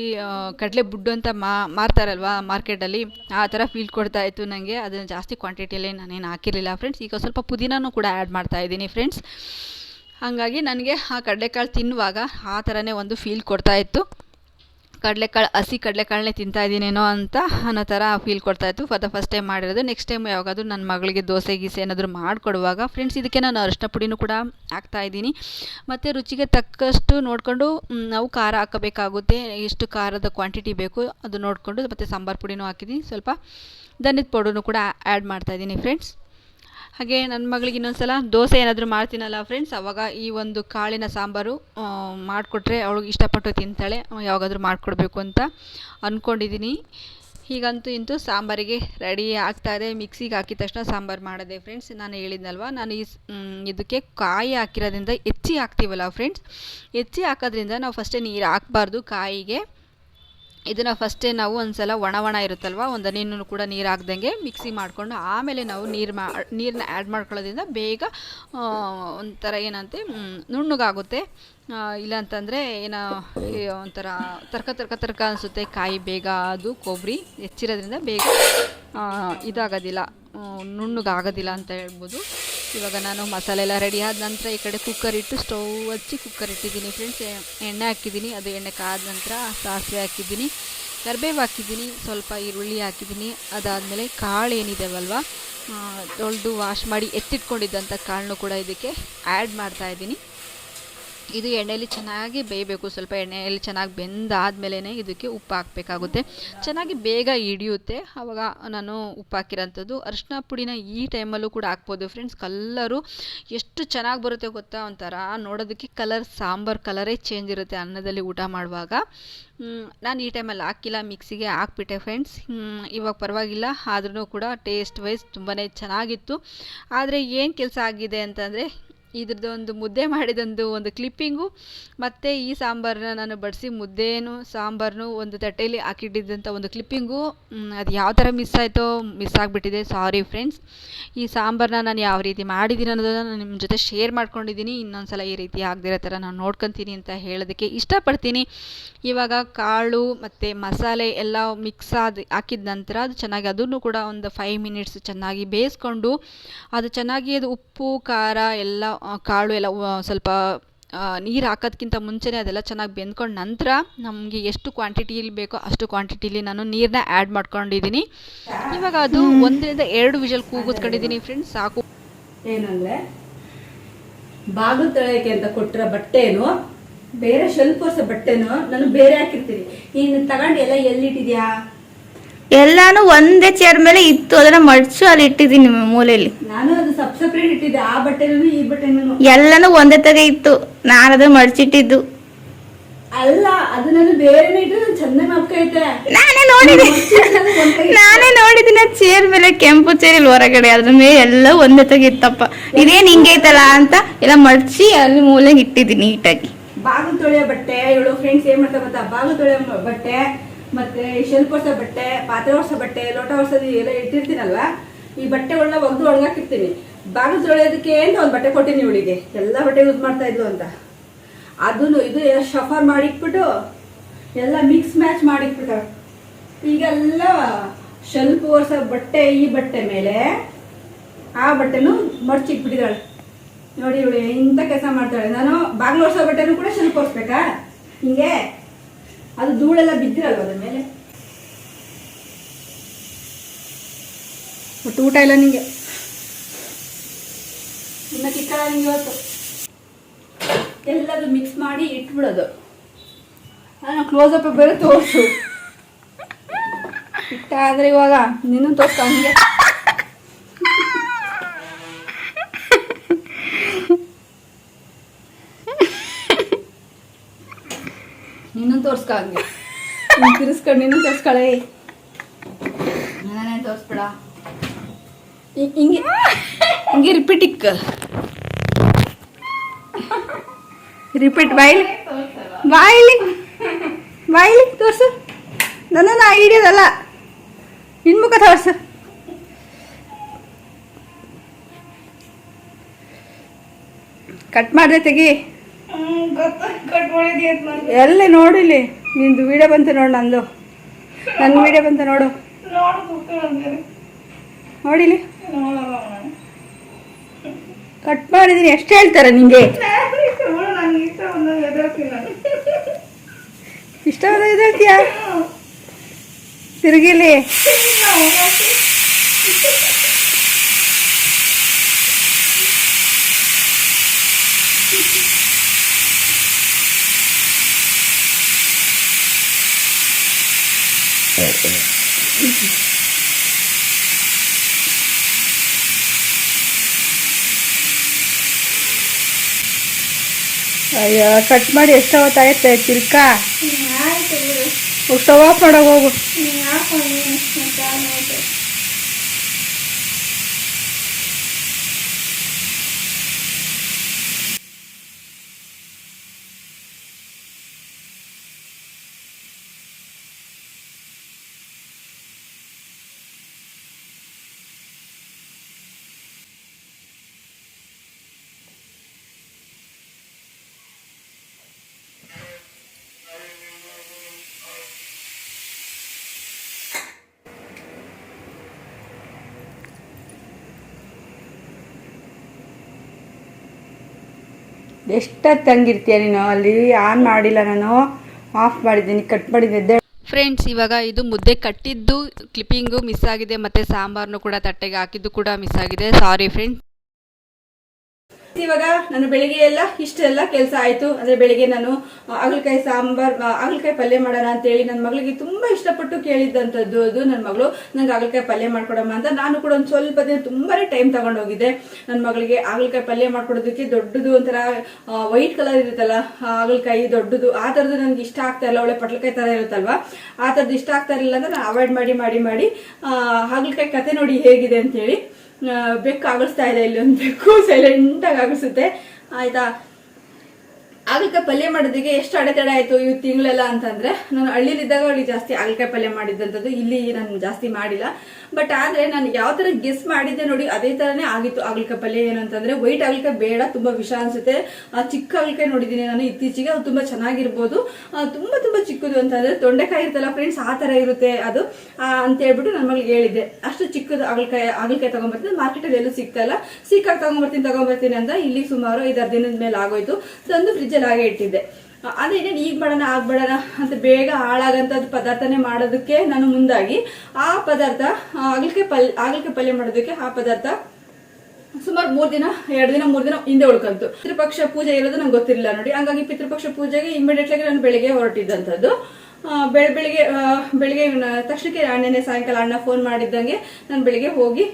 ಕಡಲೆ ಬುಡ್ಡು ಅಂತ ಮಾ, ಮಾರ್ತಾರಲ್ವಾ ಮಾರ್ಕೆಟಲ್ಲಿ, ಆ ಥರ ಫೀಲ್ ಕೊಡ್ತಾ ಇತ್ತು ನನಗೆ ಅದನ್ನು ಜಾಸ್ತಿ ಕ್ವಾಂಟಿಟಿಯಲ್ಲಿ ನಾನೇನು ಹಾಕಿರಲಿಲ್ಲ ಫ್ರೆಂಡ್ಸ್. ಈಗ ಸ್ವಲ್ಪ ಪುದೀನೂ ಕೂಡ ಆ್ಯಡ್ ಮಾಡ್ತಾ ಇದ್ದೀನಿ ಫ್ರೆಂಡ್ಸ್. ಹಾಗಾಗಿ ನನಗೆ ಆ ಕಡಲೆಕಾಳು ತಿನ್ನುವಾಗ ಆ ಥರನೇ ಒಂದು ಫೀಲ್ ಕೊಡ್ತಾ ಇತ್ತು. ಕಡಲೆಕಾಳು, ಹಸಿ ಕಡಲೆಕಾಳನ್ನೇ ತಿಂತಾ ಇದ್ದೀನೇನೋ ಅಂತ ಅನ್ನೋ ಥರ ಫೀಲ್ ಕೊಡ್ತಾಯಿತ್ತು ಫಾರ್ ದ ಫಸ್ಟ್ ಟೈಮ್ ಮಾಡಿರೋದು. ನೆಕ್ಸ್ಟ್ ಟೈಮ್ ಯಾವಾಗಾದ್ರೂ ನನ್ನ ಮಗಳಿಗೆ ದೋಸೆ, ಗೀಸೆ ಏನಾದರೂ ಮಾಡಿಕೊಡುವಾಗ ಫ್ರೆಂಡ್ಸ್ ಇದಕ್ಕೆ ನಾನು ಅರಿಶಿನ ಪುಡಿನೂ ಕೂಡ ಹಾಕ್ತಾ ಇದ್ದೀನಿ. ಮತ್ತು ರುಚಿಗೆ ತಕ್ಕಷ್ಟು ನೋಡಿಕೊಂಡು ನಾವು ಖಾರ ಹಾಕಬೇಕಾಗುತ್ತೆ. ಎಷ್ಟು ಖಾರದ ಕ್ವಾಂಟಿಟಿ ಬೇಕು ಅದು ನೋಡಿಕೊಂಡು ಮತ್ತು ಸಾಂಬಾರು ಪುಡಿನೂ ಹಾಕಿದ್ದೀನಿ. ಸ್ವಲ್ಪ ಧನ್ಯದ ಪೌಡರ್ನು ಕೂಡ ಆ್ಯಡ್ ಮಾಡ್ತಾಯಿದ್ದೀನಿ ಫ್ರೆಂಡ್ಸ್ ಹಾಗೆ ನನ್ನ ಮಗಳಿಗೆ ಇನ್ನೊಂದ್ಸಲ ದೋಸೆ ಏನಾದರೂ ಮಾಡ್ತೀನಲ್ಲ ಫ್ರೆಂಡ್ಸ್ ಅವಾಗ ಈ ಒಂದು ಕಾಳಿನ ಸಾಂಬಾರು ಮಾಡಿಕೊಟ್ರೆ ಅವಳಿಗೆ ಇಷ್ಟಪಟ್ಟು ತಿಂತಾಳೆ ಯಾವಾಗಾದರೂ ಮಾಡಿಕೊಡ್ಬೇಕು ಅಂತ ಅಂದ್ಕೊಂಡಿದ್ದೀನಿ ಹೀಗಂತೂ ಇಂತೂ ಸಾಂಬಾರಿಗೆ ರೆಡಿ ಆಗ್ತಾಯಿದೆ ಮಿಕ್ಸಿಗೆ ಹಾಕಿದ ತಕ್ಷಣ ಸಾಂಬಾರು ಮಾಡಿದೆ ಫ್ರೆಂಡ್ಸ್ ನಾನು ಹೇಳಿದ್ನಲ್ವ, ನಾನು ಈ ಇದಕ್ಕೆ ಕಾಯಿ ಹಾಕಿರೋದ್ರಿಂದ ಹೆಚ್ಚಿ ಹಾಕ್ತೀವಲ್ಲ ಫ್ರೆಂಡ್ಸ್ ಹೆಚ್ಚಿ ಹಾಕೋದ್ರಿಂದ ನಾವು ಫಸ್ಟೇ ನೀರು ಹಾಕ್ಬಾರ್ದು ಕಾಯಿಗೆ. ಇದನ್ನು ಫಸ್ಟೇ ನಾವು ಒಂದು ಸಲ ಒಣ ಒಣ ಇರುತ್ತಲ್ವ, ಒಂದು ಹನಿನೂ ಕೂಡ ನೀರು ಹಾಕ್ದಂಗೆ ಮಿಕ್ಸಿ ಮಾಡಿಕೊಂಡು ಆಮೇಲೆ ನಾವು ನೀರು ಮಾ ನೀರನ್ನ ಆ್ಯಡ್ ಮಾಡ್ಕೊಳ್ಳೋದ್ರಿಂದ ಬೇಗ ಒಂಥರ ಏನಂತೆ ನುಣ್ಣಗಾಗುತ್ತೆ. ಇಲ್ಲಾಂತಂದರೆ ಏನೋ ಒಂಥರ ತರ್ಕ ತರ್ಕ ತರ್ಕ ಅನಿಸುತ್ತೆ, ಕಾಯಿ ಬೇಗ ಅದು ಕೊಬ್ಬರಿ ಹೆಚ್ಚಿರೋದ್ರಿಂದ ಬೇಗ ಇದಾಗೋದಿಲ್ಲ ನುಣ್ಣಗಾಗೋದಿಲ್ಲ ಅಂತ ಹೇಳ್ಬೋದು. ಇವಾಗ ನಾನು ಮಸಾಲೆ ಎಲ್ಲ ರೆಡಿ ಆದ ನಂತರ ಈ ಕಡೆ ಕುಕ್ಕರ್ ಇಟ್ಟು ಸ್ಟವ್ ಹಚ್ಚಿ ಕುಕ್ಕರ್ ಇಟ್ಟಿದ್ದೀನಿ. ಫ್ರೆಂಡ್ಸ್ ಎಣ್ಣೆ ಹಾಕಿದ್ದೀನಿ. ಅದು ಎಣ್ಣೆ ಕಾದ ನಂತರ ಸಾಸಿವೆ ಹಾಕಿದ್ದೀನಿ. ಕರ್ಬೇವು ಹಾಕಿದ್ದೀನಿ. ಸ್ವಲ್ಪ ಈರುಳ್ಳಿ ಹಾಕಿದ್ದೀನಿ. ಅದಾದಮೇಲೆ ಕಾಳು ಏನಿದಾವಲ್ವ? ತೊಳೆದು ವಾಶ್ ಮಾಡಿ ಎತ್ತಿಟ್ಕೊಂಡಿದ್ದಂಥ ಕಾಳನ್ನು ಕೂಡ ಇದಕ್ಕೆ ಆ್ಯಡ್ ಮಾಡ್ತಾ ಇದ್ದೀನಿ. ಇದು ಎಣ್ಣೆಯಲ್ಲಿ ಚೆನ್ನಾಗಿ ಬೇಯಬೇಕು. ಸ್ವಲ್ಪ ಎಣ್ಣೆಯಲ್ಲಿ ಚೆನ್ನಾಗಿ ಬೆಂದಾದ್ಮೇಲೆ ಇದಕ್ಕೆ ಉಪ್ಪು ಹಾಕಬೇಕಾಗುತ್ತೆ. ಚೆನ್ನಾಗಿ ಬೇಗ ಹಿಡಿಯುತ್ತೆ. ಆವಾಗ ನಾನು ಉಪ್ಪು ಹಾಕಿರೋಂಥದ್ದು. ಅರಿಶಿನ ಪುಡಿನ ಈ ಟೈಮಲ್ಲೂ ಕೂಡ ಹಾಕ್ಬೋದು. ಫ್ರೆಂಡ್ಸ್, ಕಲ್ಲರು ಎಷ್ಟು ಚೆನ್ನಾಗಿ ಬರುತ್ತೆ ಗೊತ್ತಾ? ಒಂಥರ ನೋಡೋದಕ್ಕೆ ಕಲರ್, ಸಾಂಬಾರು ಕಲರೇ ಚೇಂಜ್ ಇರುತ್ತೆ ಅನ್ನದಲ್ಲಿ ಊಟ ಮಾಡುವಾಗ. ನಾನು ಈ ಟೈಮಲ್ಲಿ ಹಾಕಿಲ್ಲ. ಮಿಕ್ಸಿಗೆ ಹಾಕ್ಬಿಟ್ಟೆ ಫ್ರೆಂಡ್ಸ್. ಇವಾಗ ಪರವಾಗಿಲ್ಲ. ಆದ್ರೂ ಕೂಡ ಟೇಸ್ಟ್ ವೈಸ್ ತುಂಬಾ ಚೆನ್ನಾಗಿತ್ತು. ಆದರೆ ಏನು ಕೆಲಸ ಆಗಿದೆ ಅಂತಂದರೆ ಇದ್ರದ್ದು ಒಂದು ಮುದ್ದೆ ಮಾಡಿದೊಂದು ಒಂದು ಕ್ಲಿಪ್ಪಿಂಗು ಮತ್ತು ಈ ಸಾಂಬಾರನ್ನ ನಾನು ಬಡಿಸಿ ಮುದ್ದೇನು ಸಾಂಬಾರನ್ನು ಒಂದು ತಟ್ಟೆಯಲ್ಲಿ ಹಾಕಿಟ್ಟಿದ್ದಂಥ ಒಂದು ಕ್ಲಿಪ್ಪಿಂಗು ಅದು ಯಾವ ಥರ ಮಿಸ್ ಆಯಿತೋ ಮಿಸ್ ಆಗಿಬಿಟ್ಟಿದೆ. ಸಾರಿ ಫ್ರೆಂಡ್ಸ್ ಈ ಸಾಂಬಾರನ್ನ ನಾನು ಯಾವ ರೀತಿ ಮಾಡಿದ್ದೀನಿ ಅನ್ನೋದನ್ನು ನಾನು ನಿಮ್ಮ ಜೊತೆ ಶೇರ್ ಮಾಡ್ಕೊಂಡಿದ್ದೀನಿ. ಇನ್ನೊಂದು ಸಲ ಈ ರೀತಿ ಆಗದಿರೋ ಥರ ನಾನು ನೋಡ್ಕೊತೀನಿ ಅಂತ ಹೇಳೋದಕ್ಕೆ ಇಷ್ಟಪಡ್ತೀನಿ. ಇವಾಗ ಕಾಳು ಮತ್ತು ಮಸಾಲೆ ಎಲ್ಲ ಮಿಕ್ಸ್ ಆದ, ಹಾಕಿದ ನಂತರ ಅದು ಚೆನ್ನಾಗಿ ಅದನ್ನು ಕೂಡ ಒಂದು ಫೈವ್ ಮಿನಿಟ್ಸ್ ಚೆನ್ನಾಗಿ ಬೇಯಿಸ್ಕೊಂಡು, ಅದು ಚೆನ್ನಾಗಿ ಅದು ಉಪ್ಪು, ಖಾರ ಎಲ್ಲ ಕಾಳು ಎಲ್ಲ ಸ್ವಲ್ಪ ನೀರು ಹಾಕೋದ್ಕಿಂತ ಮುಂಚೆನೇ ಅದೆಲ್ಲ ಚೆನ್ನಾಗಿ ಬೆಂದ್ಕೊಂಡು ನಂತರ ನಮಗೆ ಎಷ್ಟು ಕ್ವಾಂಟಿಟಿಲಿ ಬೇಕೋ ಅಷ್ಟು ಕ್ವಾಂಟಿಟಿಲಿ ನಾನು ನೀರನ್ನ ಆ್ಯಡ್ ಮಾಡ್ಕೊಂಡಿದ್ದೀನಿ. ಇವಾಗ ಅದು ಒಂದರಿಂದ ಎರಡು ವಿಷಲ್ ಕೂಗಿಸ್ಕೊಂಡಿದ್ದೀನಿ ಫ್ರೆಂಡ್ಸ್ ಸಾಕು. ಏನಂದರೆ ಬಾಗಿಲು ತೊಳೆಯೋಕೆ ಅಂತ ಕೊಟ್ಟಿರೋ ಬಟ್ಟೆನು ಬೇರೆ ಶೆಲ್ಫ್ ಹೊಸ ಬಟ್ಟೆನು ನಾನು ಬೇರೆ ಹಾಕಿರ್ತೀನಿ. ನೀನು ತಗೊಂಡು ಎಲ್ಲ ಎಲ್ಲಿಟ್ಟಿದ್ಯಾ? ಎಲ್ಲಾನು ಒಂದೇ ಚೇರ್ ಮೇಲೆ ಇತ್ತು ಅದನ್ನ ಮಡ್ಚು ಅಲ್ಲಿ ಇಟ್ಟಿದ್ದೀನಿ ಮೂಲೆಯಲ್ಲಿ. ಎಲ್ಲಾನು ಒಂದೇ ತಗ ಇತ್ತು ನಾನು ಅದನ್ನ ಮಡ್ಚಿಟ್ಟಿದ್ದು. ಅಲ್ಲ ನಾನೇ ನೋಡಿದ್ದೀನಿ ನಾನೇ ನೋಡಿದ್ದೀನಿ ಚೇರ್ ಮೇಲೆ ಕೆಂಪು ಚೇರ್ ಇಲ್ಲಿ ಹೊರಗಡೆ ಅದ್ರ ಮೇಲೆ ಎಲ್ಲ ಒಂದೇ ತಗ ಇತ್ತಪ್ಪ. ಇದೇನ್ ಹಿಂಗೈತಲ್ಲ ಅಂತ ಎಲ್ಲ ಮಡ್ಚಿ ಅಲ್ಲಿ ಮೂಲೆಗೆ ಇಟ್ಟಿದ್ದೀನಿ ನೀಟಾಗಿ. ಬಾಗಿಲು ತೊಳೆಯೋ ಬಟ್ಟೆ ಇವಳು ಫ್ರೆಂಡ್ಸ್ ಏನ್ ಮಾಡ್ತಾ ಗೊತ್ತಾ? ಬಾಗಿಲು ತೊಳೆಯೋ ಬಟ್ಟೆ ಮತ್ತೆ ಶೆಲ್ಫ್ ಒರ್ಸೋ ಬಟ್ಟೆ ಪಾತ್ರೆ ಒರ್ಸೋ ಬಟ್ಟೆ ಲೋಟ ಒರ್ಸೋದು ಎಲ್ಲ ಇಟ್ಟಿರ್ತೀನಲ್ವಾ? ಈ ಬಟ್ಟೆಗಳನ್ನ ಒಗ್ದು ಒಣಗಾಕಿರ್ತೀನಿ. ಬಾಗಿಲು ತೊಳೆಯೋದಕ್ಕೆ ಅಂತ ಒಂದು ಬಟ್ಟೆ ಕೊಟ್ಟಿನಿ ಇವಳಿಗೆ? ಎಲ್ಲ ಬಟ್ಟೆ ಯೂಸ್ ಮಾಡ್ತಾ ಇದ್ಲು ಅಂತ. ಅದನ್ನು ಇದು ಶಫರ್ ಮಾಡಿಟ್ಬಿಟ್ಟು, ಎಲ್ಲ ಮಿಕ್ಸ್ ಮ್ಯಾಚ್ ಮಾಡಿಟ್ಬಿಟ್ಟು ಈಗೆಲ್ಲ ಶೆಲ್ಪ್ ಒರ್ಸೋ ಬಟ್ಟೆ ಈ ಬಟ್ಟೆ ಮೇಲೆ, ಆ ಬಟ್ಟೆನೂ ಮಡ್ಚಿಟ್ಬಿಟ್ಟಿದ್ದಾಳೆ ನೋಡಿ ಇವಳು ಇಂಥ ಕೆಲಸ ಮಾಡ್ತಾಳೆ. ನಾನು ಬಾಗಿಲು ಒರ್ಸೋ ಬಟ್ಟೆನೂ ಕೂಡ ಶೆಲ್ಪ್ ಒರ್ಸ್ಬೇಕಾ ಹಿಂಗೆ ಅದು ಧೂಳೆಲ್ಲ ಬಿದ್ದಿರಲ್ವ ಅದ್ರ ಮೇಲೆ? ಒಟ್ಟು ಊಟ ಇಲ್ಲ ನಿಂಗೆ? ಇನ್ನ ಚಿಕ್ಕಣ ನಿಂಗೆ ಇವತ್ತು. ಎಲ್ಲದು ಮಿಕ್ಸ್ ಮಾಡಿ ಇಟ್ಬಿಡೋದು. ನಾನು ಕ್ಲೋಸ್ ಅಪ್ ಬೇರೆ ತೋರಿಸು. ಇಟ್ಟ ಆದ್ರೆ ಇವಾಗ ನಿನ್ನ ತೋರ್ಸ್ತಾ ಹಂಗೆ ನೀನು ತೋರ್ಸ್ಕ ಹಂಗೆ. ನೀನು ತಿರ್ಸ್ಕೊಂಡು ನೀನು ತೋರ್ಸ್ಕಳೆ ನಾನೇ ತೋರಿಸ್ಬೇಡ. ಹಿಂಗೆ ಹಿಂಗೆ ರಿಪೀಟ್ ಇಕ್ಕ. ರಿಪೀಟ್ ಬಾಯ್ಲಿ. ಬಾಯ್ಲಿ ಬಾಯ್ಲಿ, ತೋರ್ಸು. ನನ್ನ ಐಡಿಯಾದಲ್ಲ ಹಿಡಿಯೋದಲ್ಲ. ನಿನ್ ಮುಖ ತೋರ್ಸು. ಕಟ್ ಮಾಡಿದೆ ತೆಗಿ. ಎಲ್ಲಿ ನೋಡಿಲಿ? ನಿಂದು ವಿಡಿಯೋ ಬಂತು ನೋಡು ನಂದು. ನನ್ನ ವಿಡಿಯೋ ಬಂತು ನೋಡು. ನೋಡಿಲಿ? ಕಟ್ ಮಾಡಿದೀನಿ, ಎಷ್ಟು ಹೇಳ್ತಾರೆ ನಿಂಗೆ? ಇಷ್ಟವಾದ ಇದು ಹೇಳ್ತೀಯಾ ತಿರುಗಿಲಿ. ಅಯ್ಯೋ ಕಟ್ ಮಾಡಿ ಎಷ್ಟು ಹೊತ್ತಾಗತ್ತೆ ತಿರ್ಕಾ ಸ್ಟವ್ ಆಫ್ ಮಾಡೋಕೆ ಹೋಗು ಎಷ್ಟೊತ್ತು ತಂಗಿರ್ತೀಯ ನೀನು? ಅಲ್ಲಿ ಆನ್ ಮಾಡಿಲ್ಲ ನಾನು ಆಫ್ ಮಾಡಿದ್ದೀನಿ ಕಟ್ ಮಾಡಿದ್ದೆ ಫ್ರೆಂಡ್ಸ್ ಇವಾಗ ಇದು ಮುದ್ದೆ ಕಟ್ಟಿದ್ದು ಕ್ಲಿಪ್ಪಿಂಗು ಮಿಸ್ ಆಗಿದೆ, ಮತ್ತು ಸಾಂಬಾರನ್ನು ಕೂಡ ತಟ್ಟೆಗೆ ಹಾಕಿದ್ದು ಕೂಡ ಮಿಸ್ ಆಗಿದೆ. ಸಾರಿ ಫ್ರೆಂಡ್ಸ್ ಇವಾಗ ನಾನು ಬೆಳಿಗ್ಗೆ ಎಲ್ಲ ಇಷ್ಟೆಲ್ಲ ಕೆಲಸ ಆಯ್ತು. ಅಂದ್ರೆ ಬೆಳಿಗ್ಗೆ ನಾನು ಹಾಗಲಕಾಯಿ ಸಾಂಬಾರ್ ಹಾಗಲಕಾಯಿ ಪಲ್ಯ ಮಾಡೋಣ ಅಂತ ಹೇಳಿ ನನ್ನ ಮಗಳಿಗೆ ತುಂಬಾ ಇಷ್ಟಪಟ್ಟು ಕೇಳಿದ್ದಂಥದ್ದು ಅದು ನನ್ನ ಮಗಳು. ನಂಗೆ ಹಾಗಲಕಾಯಿ ಪಲ್ಯ ಮಾಡ್ಕೊಡಮ್ಮ ಅಂತ ನಾನು ಕೂಡ ಒಂದು ಸ್ವಲ್ಪ ದಿನ ತುಂಬಾನೇ ಟೈಮ್ ತಗೊಂಡೋಗಿದ್ದೆ. ನನ್ನ ಮಗಳಿಗೆ ಹಾಗಲಕಾಯಿ ಪಲ್ಯ ಮಾಡ್ಕೊಡೋದಕ್ಕೆ ದೊಡ್ಡದು ಒಂಥರ ವೈಟ್ ಕಲರ್ ಇರುತ್ತಲ್ಲ ಹಾಗಲಕಾಯಿ ದೊಡ್ಡದು ಆ ಥರದ್ದು ನನಗೆ ಇಷ್ಟ ಆಗ್ತಾ ಇಲ್ಲ. ಒಳ್ಳೆ ಪಟ್ಲಕಾಯಿ ಥರ ಇರುತ್ತಲ್ವಾ? ಆ ತರದ್ದು ಇಷ್ಟ ಆಗ್ತಾ ಇರಲಿಲ್ಲ ಅಂದ್ರೆ ನಾನು ಅವಾಯ್ಡ್ ಮಾಡಿ ಮಾಡಿ ಮಾಡಿ ಹಾಗಲಕಾಯಿ ಕತೆ ನೋಡಿ ಹೇಗಿದೆ ಅಂತ ಹೇಳಿ ಆ, ಬೆಕ್ಕು ಆಗಿಸ್ತಾ ಇದೆ, ಇಲ್ಲಿ ಒಂದು ಬೆಕ್ಕು ಸೈಲೆಂಟಾಗಿ ಆಗಿಸುತ್ತೆ. ಆಯ್ತಾ? ಆಗಲಕಾಯಿ ಪಲ್ಯ ಮಾಡೋದಕ್ಕೆ ಎಷ್ಟು ಅಡೆತಡೆ ಆಯಿತು ಈ ತಿಂಗಳೆಲ್ಲ ಅಂತಂದ್ರೆ, ನಾನು ಹಳ್ಳಿಲಿದ್ದಾಗ ಅವಳಿಗೆ ಜಾಸ್ತಿ ಆಗಲಕಾಯಿ ಪಲ್ಯ ಮಾಡಿದ್ದಂಥದ್ದು ಇಲ್ಲಿ ನಾನು ಜಾಸ್ತಿ ಮಾಡಿಲ್ಲ. ಬಟ್ ಆದರೆ ನಾನು ಯಾವ ಥರ ಗೆಸ್ ಮಾಡಿದ್ದೆ ನೋಡಿ ಅದೇ ಥರನೇ ಆಗಿತ್ತು ಆಗ್ಲಿಕ್ಕೆ ಪಲ್ಯ ಏನು ಅಂತಂದ್ರೆ ವೈಟ್ ಆಗ್ಲಿಕ್ಕೆ ಬೇಡ, ತುಂಬ ವಿಷ ಅನ್ಸುತ್ತೆ. ಚಿಕ್ಕ ಆಗ್ಲಿಕ್ಕೆ ನೋಡಿದ್ದೀನಿ ನಾನು ಇತ್ತೀಚೆಗೆ, ಅದು ತುಂಬ ಚೆನ್ನಾಗಿರ್ಬೋದು. ತುಂಬಾ ತುಂಬ ಚಿಕ್ಕದು ಅಂತಂದ್ರೆ ತೊಂಡೆಕಾಯಿ ಇರುತ್ತಲ್ಲ ಫ್ರೆಂಡ್ಸ್ ಆ ಥರ ಇರುತ್ತೆ ಅದು. ಅಂತ ಹೇಳ್ಬಿಟ್ಟು ನನ್ನ ಮಗಳಿಗೆ ಹೇಳಿದ್ದೆ. ಅಷ್ಟು ಚಿಕ್ಕದು ಆಗ್ಲಿಕಾಯಿ ಆಗ್ಲಿಕಾಯಿ ತಗೊಂಬರ್ತೀನಿ. ಮಾರ್ಕೆಟಲ್ಲಿ ಎಲ್ಲೂ ಸಿಗ್ತಾಯಿಲ್ಲ ಸಿಕ್ಕಾಗಿ ತಗೊಂಬರ್ತೀನಿ ತಗೊಂಬರ್ತೀನಿ ಅಂತ ಇಲ್ಲಿ ಸುಮಾರು ಐದಾರು ದಿನದ ಮೇಲೆ ಆಗೋಯ್ತು. ತಂದು ಫ್ರಿಜ್ಜಲ್ಲಿ ಹಾಗೆ ಇಟ್ಟಿದ್ದೆ. ಅದೇನೇನು ಈಗ ಮಾಡೋಣ ಆಗ ಅಂತ ಬೇಗ ಹಾಳಾಗಂಥದ್ದು ಪದಾರ್ಥನೇ ಮಾಡೋದಕ್ಕೆ ನಾನು ಮುಂದಾಗಿ. ಆ ಪದಾರ್ಥ ಆಗಲಿಕ್ಕೆ ಪಲ್ಯ ಆಗಲಿಕ್ಕೆ ಪಲ್ಯ ಮಾಡೋದಕ್ಕೆ ಆ ಪದಾರ್ಥ ಸುಮಾರು ಮೂರ್ ದಿನ, ಎರಡು ದಿನ, ಮೂರ್ ದಿನ ಹಿಂದೆ ಉಳ್ಕಂತು. ಪಿತೃಪಕ್ಷ ಪೂಜೆ ಇರೋದು ನಂಗೆ ಗೊತ್ತಿರಲಿಲ್ಲ ನೋಡಿ. ಹಂಗಾಗಿ ಪಿತೃಪಕ್ಷ ಪೂಜೆಗೆ ಇಮಿಡಿಯೇಟ್ ಆಗಿ ನಾನು ಬೆಳಿಗ್ಗೆ ಹೊರಟಿದ್ದಂಥದ್ದು ಬೆಳ, ಬೆಳಿಗ್ಗೆ ಬೆಳಿಗ್ಗೆ ತಕ್ಷಣಕ್ಕೆ ನೆನ್ನೆ ಸಾಯಂಕಾಲ ಅಣ್ಣ ಫೋನ್ ಮಾಡಿದ್ದಂಗೆ ನಾನು ಬೆಳಿಗ್ಗೆ ಹೋಗಿ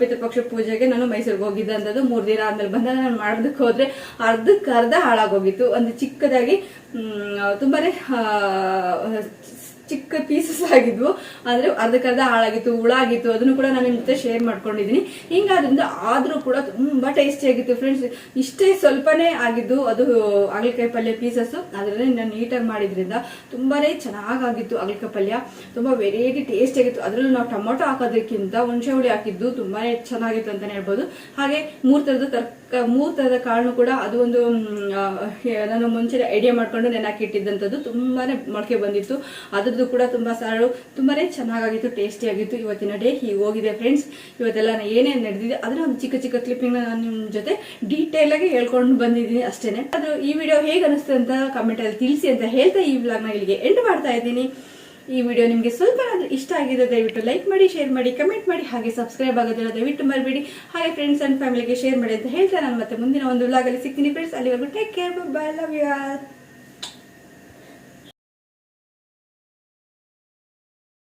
ಪಿತೃಪಕ್ಷ ಪೂಜೆಗೆ ನಾನು ಮೈಸೂರಿಗೆ ಹೋಗಿದ್ದೆ ಅಂತದ್ದು ಮೂರು ದಿನ ಆದ್ಮೇಲೆ ಬಂದ ನಾನು ಮಾಡೋದಕ್ಕೆ ಹೋದ್ರೆ ಅರ್ಧಕ್ಕೆ ಅರ್ಧ ಹಾಳಾಗೋಗಿತ್ತು. ಒಂದು ಚಿಕ್ಕದಾಗಿ ತುಂಬಾನೇ ಚಿಕ್ಕ ಪೀಸಸ್ ಆಗಿದ್ವು. ಅಂದ್ರೆ ಅರ್ಧಕ್ಕರ್ಧ ಹಾಳಾಗಿತ್ತು ಹುಳ ಆಗಿತ್ತು ಅದನ್ನು ಕೂಡ ನಾನು ನಿಮ್ಮ ಜೊತೆ ಶೇರ್ ಮಾಡ್ಕೊಂಡಿದ್ದೀನಿ ಹಿಂಗಾದ್ರಿಂದ ಆದ್ರೂ ಕೂಡ ತುಂಬಾ ಟೇಸ್ಟಿ ಆಗಿತ್ತು ಫ್ರೆಂಡ್ಸ್ ಇಷ್ಟೇ ಸ್ವಲ್ಪನೇ ಆಗಿದ್ದು ಅದು ಹಾಗಲಕಾಯಿ ಪಲ್ಯ ಪೀಸಸ್ ಅದರಲ್ಲಿ ನಾನು ನೀಟಾಗಿ ಮಾಡಿದ್ರಿಂದ ತುಂಬಾನೇ ಚೆನ್ನಾಗಾಗಿತ್ತು ಹಾಗಲಕಾಯಿ ಪಲ್ಯ. ತುಂಬಾ ವೆರೈಟಿ ಟೇಸ್ಟ್ ಆಗಿತ್ತು. ಅದರಲ್ಲೂ ನಾವು ಟೊಮೊಟೊ ಹಾಕೋದಕ್ಕಿಂತ ಹುಣಸೆ ಹುಳಿ ಹಾಕಿದ್ದು ತುಂಬಾನೇ ಚೆನ್ನಾಗಿತ್ತು ಅಂತಾನೆ ಹೇಳ್ಬೋದು. ಹಾಗೆ ಮೂರ್ ತರದ ತರ್ಕ ಮೂರ್ ಕಾರಣ ಕೂಡ ಅದು ಒಂದು ನಾನು ಮುಂಚೆ ಐಡಿಯಾ ಮಾಡ್ಕೊಂಡು ನೆನಾಕಿ ಇಟ್ಟಿದ್ದಂಥದ್ದು ತುಂಬಾನೇ ಮೊಳಕೆ ಬಂದಿತ್ತು. ಅದ್ರದ್ದು ಕೂಡ ತುಂಬಾ ಸಾರು, ತುಂಬಾನೇ ಚೆನ್ನಾಗಿತ್ತು ಟೇಸ್ಟಿ ಆಗಿತ್ತು ಇವತ್ತಿನ ಡೇ ಹೀಗೆ ಹೋಗಿದೆ ಫ್ರೆಂಡ್ಸ್ ಇವತ್ತೆಲ್ಲ ಏನೇನು ನಡೆದಿದೆ, ಅದರ ಒಂದು ಚಿಕ್ಕ ಚಿಕ್ಕ ಕ್ಲಿಪ್ಪಿಂಗ್ ನಾನು ನಿಮ್ಮ ಜೊತೆ ಡೀಟೇಲ್ ಆಗಿ ಹೇಳ್ಕೊಂಡು ಬಂದಿದ್ದೀನಿ ಅಷ್ಟೇನೆ. ಅದು ಈ ವಿಡಿಯೋ ಹೇಗೆ ಅನಿಸ್ತು ಅಂತ ಕಮೆಂಟ್ ಅಲ್ಲಿ ತಿಳಿಸಿ ಅಂತ ಹೇಳ್ತಾ ಈ ವ್ಲಾಗ್ನ ಇಲ್ಲಿಗೆ ಎಂಡ್ ಮಾಡ್ತಾ ಇದ್ದೀನಿ. ಈ ವಿಡಿಯೋ ನಿಮಗೆ ಸ್ವಲ್ಪ ಇಷ್ಟ ಆಗಿದೆ ದಯವಿಟ್ಟು ಲೈಕ್ ಮಾಡಿ, ಶೇರ್ ಮಾಡಿ, ಕಮೆಂಟ್ ಮಾಡಿ, ಹಾಗೆ ಸಬ್ಸ್ಕ್ರೈಬ್ ಆಗೋದಿಲ್ಲ ದಯವಿಟ್ಟು ಮರಿಬೇಡಿ. ಹಾಗೆ ಫ್ರೆಂಡ್ಸ್ ಅಂಡ್ ಫ್ಯಾಮಿಲಿಗೆ ಶೇರ್ ಮಾಡಿ ಅಂತ ಹೇಳ್ತಾ ನಾನು ಮತ್ತೆ ಮುಂದಿನ ಒಂದು ವ್ಲಾಗಲ್ಲಿ ಸಿಗ್ತೀನಿ. ಫ್ರೆಂಡ್ಸ್ ಅಲ್ಲಿವರೆಗೂ take care bye love you all